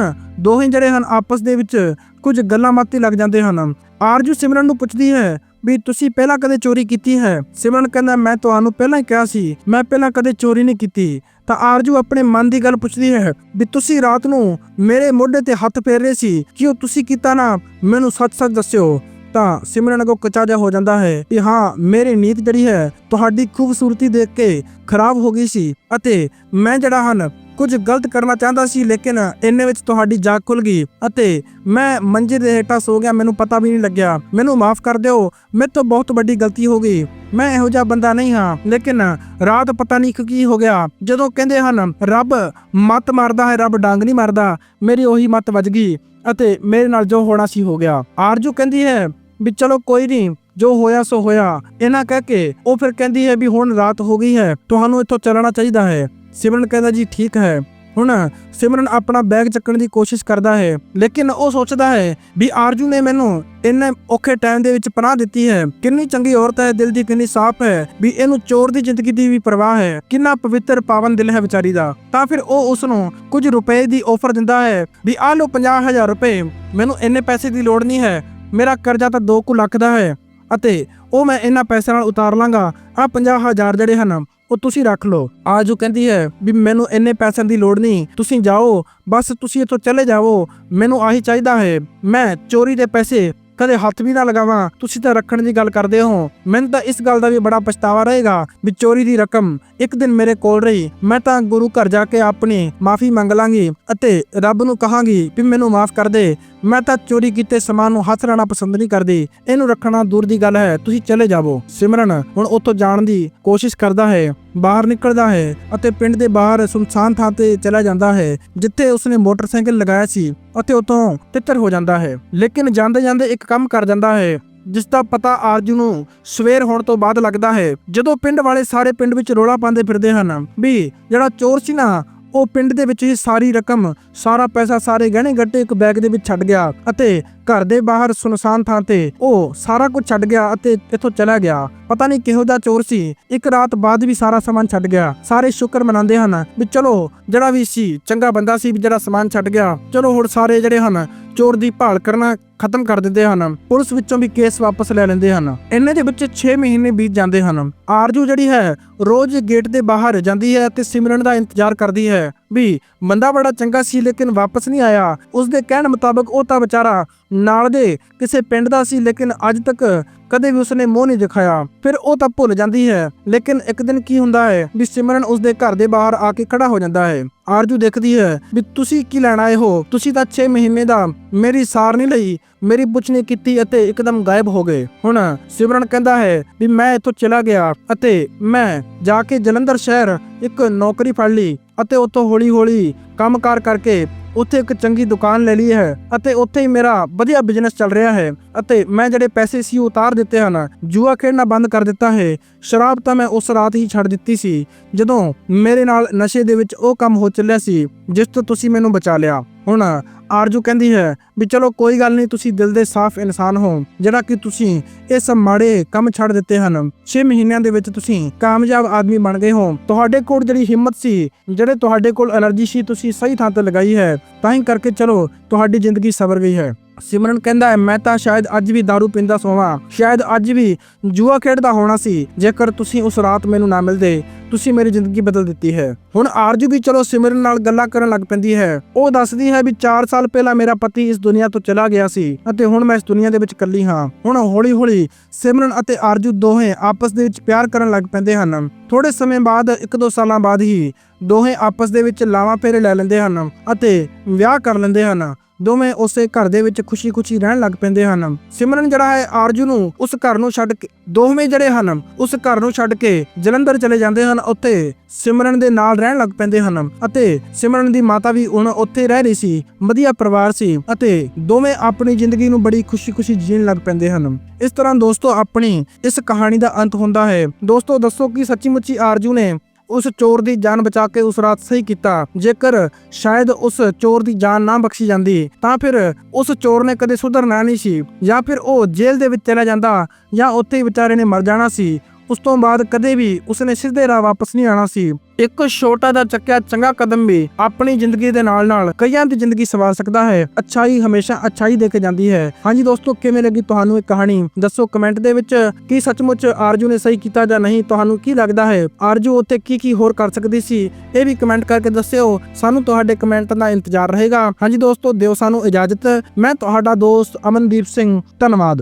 ਦੋਹੇ ਜਿਹੜੇ ਹਨ ਆਪਸ ਦੇ ਵਿੱਚ ਕੁਝ ਗੱਲਾਂ ਮਾਤੀ ਲੱਗ ਜਾਂਦੇ ਹਨ। ਆਰਜੂ ਸਿਮਰਨ ਨੂੰ ਪੁੱਛਦੀ ਹੈ ਵੀ ਤੁਸੀਂ ਪਹਿਲਾਂ ਕਦੇ ਚੋਰੀ ਕੀਤੀ ਹੈ? ਸਿਮਰਨ ਕਹਿੰਦਾ, ਮੈਂ ਤੁਹਾਨੂੰ ਪਹਿਲਾਂ ਹੀ ਕਿਹਾ ਸੀ, ਮੈਂ ਪਹਿਲਾਂ ਕਦੇ ਚੋਰੀ ਨਹੀਂ ਕੀਤੀ। ਤਾਂ ਆਰਜੂ ਆਪਣੇ ਮਨ ਦੀ ਗੱਲ ਪੁੱਛਦੀ ਹੈ ਵੀ ਤੁਸੀਂ ਰਾਤ ਨੂੰ ਮੇਰੇ ਮੋਢੇ ਤੇ ਹੱਥ ਫੇਰ ਰਹੇ ਸੀ? ਕਿ ਉਹ ਤੁਸੀਂ ਕੀਤਾ ਨਾ? ਮੈਨੂੰ ਸੱਚ-ਸੱਚ ਦੱਸਿਓ। ਤਾਂ ਸਿਮਰਨ ਕੋ ਕਚਾ ਜਿਹਾ ਹੋ ਜਾਂਦਾ ਹੈ ਕਿ ਹਾਂ, ਮੇਰੀ ਨੀਤ ਜਿਹੜੀ ਹੈ, ਤੁਹਾਡੀ ਖੂਬਸੂਰਤੀ ਦੇਖ ਕੇ ਖਰਾਬ ਹੋ ਗਈ ਸੀ। ਅਤੇ ਮੈਂ ਜਿਹੜਾ ਹਨ ਕੁਝ ਗਲਤ ਕਰਨਾ ਚਾਹੁੰਦਾ ਸੀ, ਲੇਕਿਨ ਇੰਨੇ ਵਿੱਚ ਤੁਹਾਡੀ ਜਾਗ ਖੁੱਲ ਗਈ ਅਤੇ ਮੈਂ ਮੰਜੇ ਦੇ ਹੇਠਾਂ ਸੋ ਗਿਆ, ਮੈਨੂੰ ਪਤਾ ਵੀ ਨਹੀਂ ਲੱਗਿਆ। ਮੈਨੂੰ ਮਾਫ ਕਰ ਦਿਓ ਮੇਰੇ ਤੋਂ ਬਹੁਤ ਵੱਡੀ ਗਲਤੀ ਹੋ ਗਈ। ਮੈਂ ਇਹੋ ਜਿਹਾ ਬੰਦਾ ਨਹੀਂ ਹਾਂ, ਲੇਕਿਨ ਰਾਤ ਪਤਾ ਨਹੀਂ ਕੀ ਹੋ ਗਿਆ। ਜਦੋਂ ਕਹਿੰਦੇ ਹਨ, ਰੱਬ ਮੱਤ ਮਾਰਦਾ ਹੈ, ਰੱਬ ਡਾਂਗ ਨਹੀਂ ਮਾਰਦਾ। ਮੇਰੀ ਉਹੀ ਮੱਤ ਵੱਜ ਗਈ ਅਤੇ ਮੇਰੇ ਨਾਲ ਜੋ ਹੋਣਾ ਸੀ ਹੋ ਗਿਆ। ਆਰਜੂ ਕਹਿੰਦੀ ਹੈ ਵੀ ਚਲੋ ਕੋਈ ਨਹੀਂ, ਜੋ ਹੋਇਆ ਸੋ ਹੋਇਆ। ਇਹਨਾਂ ਕਹਿ ਕੇ ਉਹ ਫਿਰ ਕਹਿੰਦੀ ਹੈ ਵੀ ਹੁਣ ਰਾਤ ਹੋ ਗਈ ਹੈ, ਤੁਹਾਨੂੰ ਇੱਥੋਂ ਚੱਲਣਾ ਚਾਹੀਦਾ ਹੈ। ਸਿਮਰਨ ਕਹਿੰਦਾ ਜੀ ਠੀਕ ਹੈ। ਹੁਣ ਸਿਮਰਨ ਆਪਣਾ ਬੈਗ ਚੱਕਣ ਦੀ ਕੋਸ਼ਿਸ਼ ਕਰਦਾ ਹੈ, ਲੇਕਿਨ ਉਹ ਸੋਚਦਾ ਹੈ ਵੀ ਆਰਜੂ ਨੇ ਮੈਨੂੰ ਇੰਨੇ ਔਖੇ ਟਾਈਮ ਦੇ ਵਿੱਚ ਪਨਾਹ ਦਿੱਤੀ ਹੈ। ਕਿੰਨੀ ਚੰਗੀ ਔਰਤ ਹੈ, ਦਿਲ ਦੀ ਕਿੰਨੀ ਸਾਫ਼ ਹੈ ਵੀ ਇਹਨੂੰ ਚੋਰ ਦੀ ਜ਼ਿੰਦਗੀ ਦੀ ਵੀ ਪਰਵਾਹ ਹੈ। ਕਿੰਨਾ ਪਵਿੱਤਰ ਪਾਵਨ ਦਿਲ ਹੈ ਵਿਚਾਰੀ ਦਾ। ਤਾਂ ਫਿਰ ਉਹ ਉਸ ਨੂੰ ਕੁਝ ਰੁਪਏ ਦੀ ਆਫਰ ਦਿੰਦਾ ਹੈ ਵੀ ਆ ਲਓ 50000 ਰੁਪਏ, ਮੈਨੂੰ ਇੰਨੇ ਪੈਸੇ ਦੀ ਲੋੜ ਨਹੀਂ ਹੈ, ਮੇਰਾ ਕਰਜ਼ਾ ਤਾਂ 2 ਕੁ ਲੱਖ ਦਾ ਹੈ। ਅਤੇ ਉਹ ਮੈਂ ਇਹਨਾਂ ਪੈਸਿਆਂ ਨਾਲ ਉਤਾਰ ਲਾਂਗਾ। ਆ 50000 ਜਿਹੜੇ ਹਨ, ਉਹ ਤੁਸੀਂ ਰੱਖ ਲਓ। ਆਜੂ ਕਹਿੰਦੀ ਹੈ ਵੀ ਮੈਨੂੰ ਇੰਨੇ ਪੈਸਿਆਂ ਦੀ ਲੋੜ ਨਹੀਂ, ਤੁਸੀਂ ਜਾਓ, ਬਸ ਤੁਸੀਂ ਇੱਥੋਂ ਚਲੇ ਜਾਓ ਮੈਨੂੰ ਆਹੀ ਚਾਹੀਦਾ ਹੈ। ਮੈਂ ਚੋਰੀ ਦੇ ਪੈਸੇ ਕਦੇ ਹੱਥ ਵੀ ਨਾ ਲਗਾਵਾਂ, ਤੁਸੀਂ ਤਾਂ ਰੱਖਣ ਦੀ ਗੱਲ ਕਰਦੇ ਹੋ। ਮੈਨੂੰ ਤਾਂ ਇਸ ਗੱਲ ਦਾ ਵੀ ਬੜਾ ਪਛਤਾਵਾ ਰਹੇਗਾ ਵੀ ਚੋਰੀ ਦੀ ਰਕਮ ਇੱਕ ਦਿਨ ਮੇਰੇ ਕੋਲ ਰਹੀ, ਮੈਂ ਤਾਂ ਗੁਰੂ ਘਰ ਜਾ ਕੇ ਆਪਣੀ ਮਾਫੀ ਮੰਗ ਲਾਂਗੀ ਅਤੇ ਰੱਬ ਨੂੰ ਕਹਾਂਗੀ ਵੀ ਮੈਨੂੰ ਮਾਫ ਕਰ ਦੇ। ਮੈਂ ਤਾਂ ਚੋਰੀ ਕੀਤੇ ਸਮਾਨ ਨੂੰ ਹੱਥ ਲਾਣਾ ਪਸੰਦ ਨਹੀਂ ਕਰਦੀ। ਇਹਨੂੰ ਰੱਖਣਾ ਦੂਰ ਦੀ ਗੱਲ ਹੈ। ਤੁਸੀਂ ਚਲੇ ਜਾਵੋ। ਸਿਮਰਨ ਹੁਣ ਉੱਥੋਂ ਜਾਣ ਦੀ ਕੋਸ਼ਿਸ਼ ਕਰਦਾ ਹੈ। ਬਾਹਰ ਨਿਕਲਦਾ ਹੈ ਅਤੇ ਪਿੰਡ ਦੇ ਬਾਹਰ ਸੁਨਸਾਨ ਥਾਂ ਤੇ ਚਲਾ ਜਾਂਦਾ ਹੈ, ਜਿੱਥੇ ਉਸਨੇ ਮੋਟਰਸਾਈਕਲ ਲਗਾਇਆ ਸੀ ਅਤੇ ਉਤੋਂ ਤਿੱਤਰ ਹੋ ਜਾਂਦਾ ਹੈ। ਲੇਕਿਨ ਜਾਂਦੇ ਜਾਂਦੇ ਇੱਕ ਕੰਮ ਕਰ ਜਾਂਦਾ ਹੈ, ਜਿਸ ਦਾ ਪਤਾ ਆਰਜੂ ਨੂੰ ਸਵੇਰ ਹੋਣ ਤੋਂ ਬਾਅਦ ਲੱਗਦਾ ਹੈ। ਜਦੋਂ ਪਿੰਡ ਵਾਲੇ ਸਾਰੇ ਪਿੰਡ ਵਿੱਚ ਰੋਲਾ ਪਾਉਂਦੇ ਫਿਰਦੇ ਹਨ ਵੀ ਜਿਹੜਾ ਚੋਰ ਸੀ ਨਾ ਉਹ ਪਿੰਡ ਦੇ ਵਿੱਚ ਹੀ ਸਾਰੀ ਰਕਮ, ਸਾਰਾ ਪੈਸਾ, ਸਾਰੇ ਗਹਿਣੇ ਗੱਟੇ ਇੱਕ ਬੈਗ ਦੇ ਵਿੱਚ ਛੱਡ ਗਿਆ ਅਤੇ ਘਰ ਦੇ ਬਾਹਰ ਸੁਨਸਾਨ ਥਾਂ ਤੇ ਉਹ ਸਾਰਾ ਕੁਝ ਛੱਡ ਗਿਆ ਅਤੇ ਇੱਥੋਂ ਚਲਾ ਗਿਆ। ਪਤਾ ਨਹੀਂ ਕਿਹੋ ਜਿਹਾ ਚੋਰ ਸੀ। ਇੱਕ ਰਾਤ ਬਾਅਦ ਵੀ ਸਾਰਾ ਸਮਾਨ ਛੱਡ ਗਿਆ। ਸਾਰੇ ਸ਼ੁਕਰ ਮਨਾਉਂਦੇ ਹਨ ਵੀ ਚਲੋ, ਜਿਹੜਾ ਵੀ ਸੀ, ਚੰਗਾ ਬੰਦਾ ਸੀ ਵੀ ਜਿਹੜਾ ਸਮਾਨ ਛੱਡ ਗਿਆ। ਚਲੋ ਹੁਣ ਸਾਰੇ ਜਿਹੜੇ ਹਨ ਚੋਰ ਦੀ ਭਾਲ ਕਰਨਾ ਖਤਮ ਕਰ ਦਿੰਦੇ ਹਨ। ਪੁਲਿਸ ਵਿੱਚੋਂ ਵੀ ਕੇਸ ਵਾਪਸ ਲੈ ਲੈਂਦੇ ਹਨ। ਇੰਨੇ ਦੇ ਵਿੱਚ 6 ਮਹੀਨੇ ਬੀਤ ਜਾਂਦੇ ਹਨ। ਆਰਜੂ ਜਿਹੜੀ ਹੈ, ਰੋਜ਼ ਗੇਟ ਦੇ ਬਾਹਰ ਜਾਂਦੀ ਹੈ ਤੇ ਸਿਮਰਨ ਦਾ ਇੰਤਜ਼ਾਰ ਕਰਦੀ ਹੈ ਵੀ ਬੰਦਾ ਬੜਾ ਚੰਗਾ ਸੀ ਲੇਕਿਨ ਵਾਪਸ ਨਹੀਂ ਆਇਆ। ਉਸ ਦੇ ਕਹਿਣ ਮੁਤਾਬਕ ਉਹ ਤਾਂ ਵਿਚਾਰਾ ਨਾਲ ਦੇ ਕਿਸੇ ਪਿੰਡ ਦਾ ਸੀ ਲੇਕਿਨ ਅੱਜ ਤੱਕ ਕਦੇ ਵੀ ਉਸਨੇ ਮੂੰਹ ਨਹੀਂ ਦਿਖਾਇਆ। ਫਿਰ ਉਹ ਤਾਂ ਭੁੱਲ ਜਾਂਦੀ ਹੈ। ਲੇਕਿਨ ਇੱਕ ਦਿਨ ਕੀ ਹੁੰਦਾ ਹੈ ਵੀ ਸਿਮਰਨ ਉਸ ਦੇ ਘਰ ਦੇ ਬਾਹਰ ਆ ਕੇ ਖੜਾ ਹੋ ਜਾਂਦਾ ਹੈ। ਆਰਜੂ ਦੇਖਦੀ ਹੈ ਵੀ ਤੁਸੀਂ ਕੀ ਲੈਣ ਆਏ ਹੋ? ਤੁਸੀਂ ਤਾਂ 6 ਮਹੀਨੇ ਦਾ ਮੇਰੀ ਸਾਰ ਨਹੀਂ ਲਈ, ਮੇਰੀ ਪੁੱਛ ਨਹੀਂ ਕੀਤੀ ਅਤੇ ਇੱਕਦਮ ਗਾਇਬ ਹੋ ਗਏ। ਹੁਣ ਸਿਮਰਨ ਕਹਿੰਦਾ ਹੈ ਵੀ ਮੈਂ ਇੱਥੋਂ ਚਲਾ ਗਿਆ ਅਤੇ ਮੈਂ ਜਾ ਕੇ ਜਲੰਧਰ ਸ਼ਹਿਰ ਇੱਕ ਨੌਕਰੀ ਫੜ ਲਈ ਅਤੇ ਉੱਥੋਂ ਹੌਲੀ-ਹੌਲੀ ਕੰਮਕਾਰ ਕਰਕੇ ਉੱਥੇ ਇੱਕ ਚੰਗੀ ਦੁਕਾਨ ਲੈ ਲਈ ਹੈ ਅਤੇ ਉੱਥੇ ਹੀ ਮੇਰਾ ਵਧੀਆ ਬਿਜ਼ਨਸ ਚੱਲ ਰਿਹਾ ਹੈ ਅਤੇ ਮੈਂ ਜਿਹੜੇ ਪੈਸੇ ਸੀ ਉਹ ਉਤਾਰ ਦਿੱਤੇ ਹਨ। ਜੂਆ ਖੇਡਣਾ ਬੰਦ ਕਰ ਦਿੱਤਾ ਹੈ। ਸ਼ਰਾਬ ਤਾਂ ਮੈਂ ਉਸ ਰਾਤ ਹੀ ਛੱਡ ਦਿੱਤੀ ਸੀ। ਜਦੋਂ ਮੇਰੇ ਨਾਲ ਨਸ਼ੇ ਦੇ ਵਿੱਚ ਉਹ ਕੰਮ ਹੋ ਚੱਲਿਆ ਸੀ, ਜਿਸ ਤੋਂ ਤੁਸੀਂ ਮੈਨੂੰ ਬਚਾ ਲਿਆ। ਹੁਣ ਆਰਜੂ ਕਹਿੰਦੀ ਹੈ ਵੀ ਚਲੋ ਕੋਈ ਗੱਲ ਨਹੀਂ, ਤੁਸੀਂ ਦਿਲ ਦੇ ਸਾਫ਼ ਇਨਸਾਨ ਹੋ, ਜਿਹੜਾ ਕਿ ਤੁਸੀਂ ਇਸ ਮਾੜੇ ਕੰਮ ਛੱਡ ਦਿੱਤੇ ਹਨ। 6 ਮਹੀਨਿਆਂ ਦੇ ਵਿੱਚ ਤੁਸੀਂ ਕਾਮਯਾਬ ਆਦਮੀ ਬਣ ਗਏ ਹੋ। ਤੁਹਾਡੇ ਕੋਲ ਜਿਹੜੀ ਹਿੰਮਤ ਸੀ, ਜਿਹੜੇ ਤੁਹਾਡੇ ਕੋਲ એનર્ਜੀ ਸੀ, ਤੁਸੀਂ ਸਹੀ ਥਾਂ ਤੇ ਲਗਾਈ ਹੈ। ਤਾਂ ਹੀ ਕਰਕੇ ਚਲੋ, ਤੁਹਾਡੀ ਜ਼ਿੰਦਗੀ ਸਵਰ ਗਈ ਹੈ। ਸਿਮਰਨ ਕਹਿੰਦਾ ਹੈ, ਮੈਂ ਤਾਂ ਸ਼ਾਇਦ ਅੱਜ ਵੀ दारू ਪੀਂਦਾ ਸੋਵਾਂ। ਸ਼ਾਇਦ ਅੱਜ ਵੀ ਜੂਆ ਖੇਡਦਾ ਹੋਣਾ ਸੀ। ਜੇਕਰ ਤੁਸੀਂ ਉਸ ਰਾਤ ਮੈਨੂੰ ਨਾ ਮਿਲਦੇ ਤੁਸੀਂ ਮੇਰੀ ਜ਼ਿੰਦਗੀ ਬਦਲ ਦਿੱਤੀ ਹੈ। ਹੁਣ ਆਰਜੂ ਵੀ ਚਲੋ ਸਿਮਰਨ ਨਾਲ ਗੱਲਾਂ ਕਰਨ ਲੱਗ ਪੈਂਦੀ ਹੈ। ਉਹ ਦੱਸਦੀ ਹੈ ਵੀ 4 ਸਾਲ ਪਹਿਲਾਂ ਮੇਰਾ ਪਤੀ ਇਸ ਦੁਨੀਆ ਤੋਂ ਚਲਾ ਗਿਆ ਸੀ ਅਤੇ ਹੁਣ ਮੈਂ ਇਸ ਦੁਨੀਆ ਦੇ ਵਿੱਚ ਇਕੱਲੀ ਹਾਂ। ਹੁਣ ਹੌਲੀ-ਹੌਲੀ ਸਿਮਰਨ ਅਤੇ ਆਰਜੂ ਦੋਹੇ ਆਪਸ ਦੇ ਵਿੱਚ ਪਿਆਰ ਕਰਨ ਲੱਗ ਪੈਂਦੇ ਹਨ। ਥੋੜੇ ਸਮੇਂ ਬਾਅਦ 1-2 ਸਾਲਾਂ ਬਾਅਦ ਹੀ ਦੋਹੇ ਆਪਸ ਦੇ ਵਿੱਚ ਲਾਵਾਂ ਫੇਰੇ ਲੈ ਲੈਂਦੇ ਹਨ ਅਤੇ ਵਿਆਹ ਕਰ ਲੈਂਦੇ ਹਨ। ਦੋਵੇਂ ਉਸੇ ਘਰ ਦੇ ਵਿੱਚ ਖੁਸ਼ੀ-ਖੁਸ਼ੀ ਰਹਿਣ ਲੱਗ ਪੈਂਦੇ ਹਨ। ਸਿਮਰਨ ਜਿਹੜਾ ਹੈ ਆਰਜੂ ਨੂੰ ਉਸ ਘਰ ਨੂੰ ਛੱਡ ਕੇ, ਦੋਵੇਂ ਜਿਹੜੇ ਹਨ, ਉਸ ਘਰ ਨੂੰ ਛੱਡ ਕੇ ਜਲੰਧਰ ਚਲੇ ਜਾਂਦੇ ਹਨ। ਉੱਥੇ ਸਿਮਰਨ ਦੇ ਨਾਲ ਰਹਿਣ ਲੱਗ ਪੈਂਦੇ ਹਨ ਅਤੇ ਸਿਮਰਨ ਦੀ ਮਾਤਾ ਵੀ ਹੁਣ ਉੱਥੇ ਰਹਿ ਰਹੀ ਸੀ, ਵਧੀਆ ਪਰਿਵਾਰ ਸੀ ਅਤੇ ਦੋਵੇਂ ਆਪਣੀ ਜ਼ਿੰਦਗੀ ਨੂੰ ਬੜੀ ਖੁਸ਼ੀ-ਖੁਸ਼ੀ ਜੀਣ ਲੱਗ ਪੈਂਦੇ ਹਨ। ਇਸ ਤਰ੍ਹਾਂ ਦੋਸਤੋ, ਆਪਣੀ ਇਸ ਕਹਾਣੀ ਦਾ ਅੰਤ ਹੁੰਦਾ ਹੈ। ਦੋਸਤੋ, ਦੱਸੋ ਕਿ ਸੱਚੀ ਮੁੱਚੀ ਆਰਜੂ ਨੇ ਉਸ ਚੋਰ ਦੀ ਜਾਨ ਬਚਾ ਕੇ ਉਸ ਰਾਤ ਸਹੀ ਕੀਤਾ। ਜੇਕਰ ਸ਼ਾਇਦ ਉਸ ਚੋਰ ਦੀ ਜਾਨ ਨਾ ਬਖਸ਼ੀ ਜਾਂਦੀ, ਤਾਂ ਫਿਰ ਉਸ ਚੋਰ ਨੇ ਕਦੇ ਸੁਧਰਨਾ ਨਹੀਂ ਸੀ, ਜਾਂ ਫਿਰ ਉਹ ਜੇਲ੍ਹ ਦੇ ਵਿੱਚ ਚਲਾ ਜਾਂਦਾ, ਜਾਂ ਉੱਥੇ ਹੀ ਵਿਚਾਰੇ ਨੇ ਮਰ ਜਾਣਾ ਸੀ। ਉਸ ਤੋਂ ਬਾਅਦ ਕਦੇ ਵੀ ਉਸਨੇ ਸਿੱਧੇ ਰਾਹ ਵਾਪਸ ਨਹੀਂ ਆਣਾ ਸੀ। ਇੱਕ ਛੋਟਾ ਦਾ ਚੱਕਿਆ ਚੰਗਾ ਕਦਮ ਵੀ ਆਪਣੀ ਜ਼ਿੰਦਗੀ ਦੇ ਨਾਲ ਨਾਲ ਕਈਆਂ ਦੀ ਜ਼ਿੰਦਗੀ ਸਵਾਰ ਸਕਦਾ ਹੈ। ਅੱਛਾਈ ਹਮੇਸ਼ਾ ਅੱਛਾਈ ਦੇ ਕੇ ਜਾਂਦੀ ਹੈ। ਹਾਂਜੀ ਦੋਸਤੋ, ਕਿਵੇਂ ਲੱਗੀ ਤੁਹਾਨੂੰ ਇਹ ਕਹਾਣੀ? ਦੱਸੋ ਕਮੈਂਟ ਦੇ ਵਿੱਚ ਕੀ ਸੱਚਮੁੱਚ ਆਰਜੂ ਨੇ ਸਹੀ ਕੀਤਾ ਜਾਂ ਨਹੀਂ, ਤੁਹਾਨੂੰ ਕੀ ਲੱਗਦਾ ਹੈ? ਆਰਜੂ ਉੱਤੇ ਕੀ ਕੀ ਹੋਰ ਕਰ ਸਕਦੀ ਸੀ, ਇਹ ਵੀ ਕਮੈਂਟ ਕਰਕੇ ਦੱਸਿਓ। ਸਾਨੂੰ ਤੁਹਾਡੇ ਕਮੈਂਟ ਦਾ ਇੰਤਜ਼ਾਰ ਰਹੇਗਾ। ਹਾਂਜੀ ਦੋਸਤੋ, ਦਿਓ ਸਾਨੂੰ ਇਜਾਜ਼ਤ। ਮੈਂ ਤੁਹਾਡਾ ਦੋਸਤ ਅਮਨਦੀਪ ਸਿੰਘ। ਧੰਨਵਾਦ।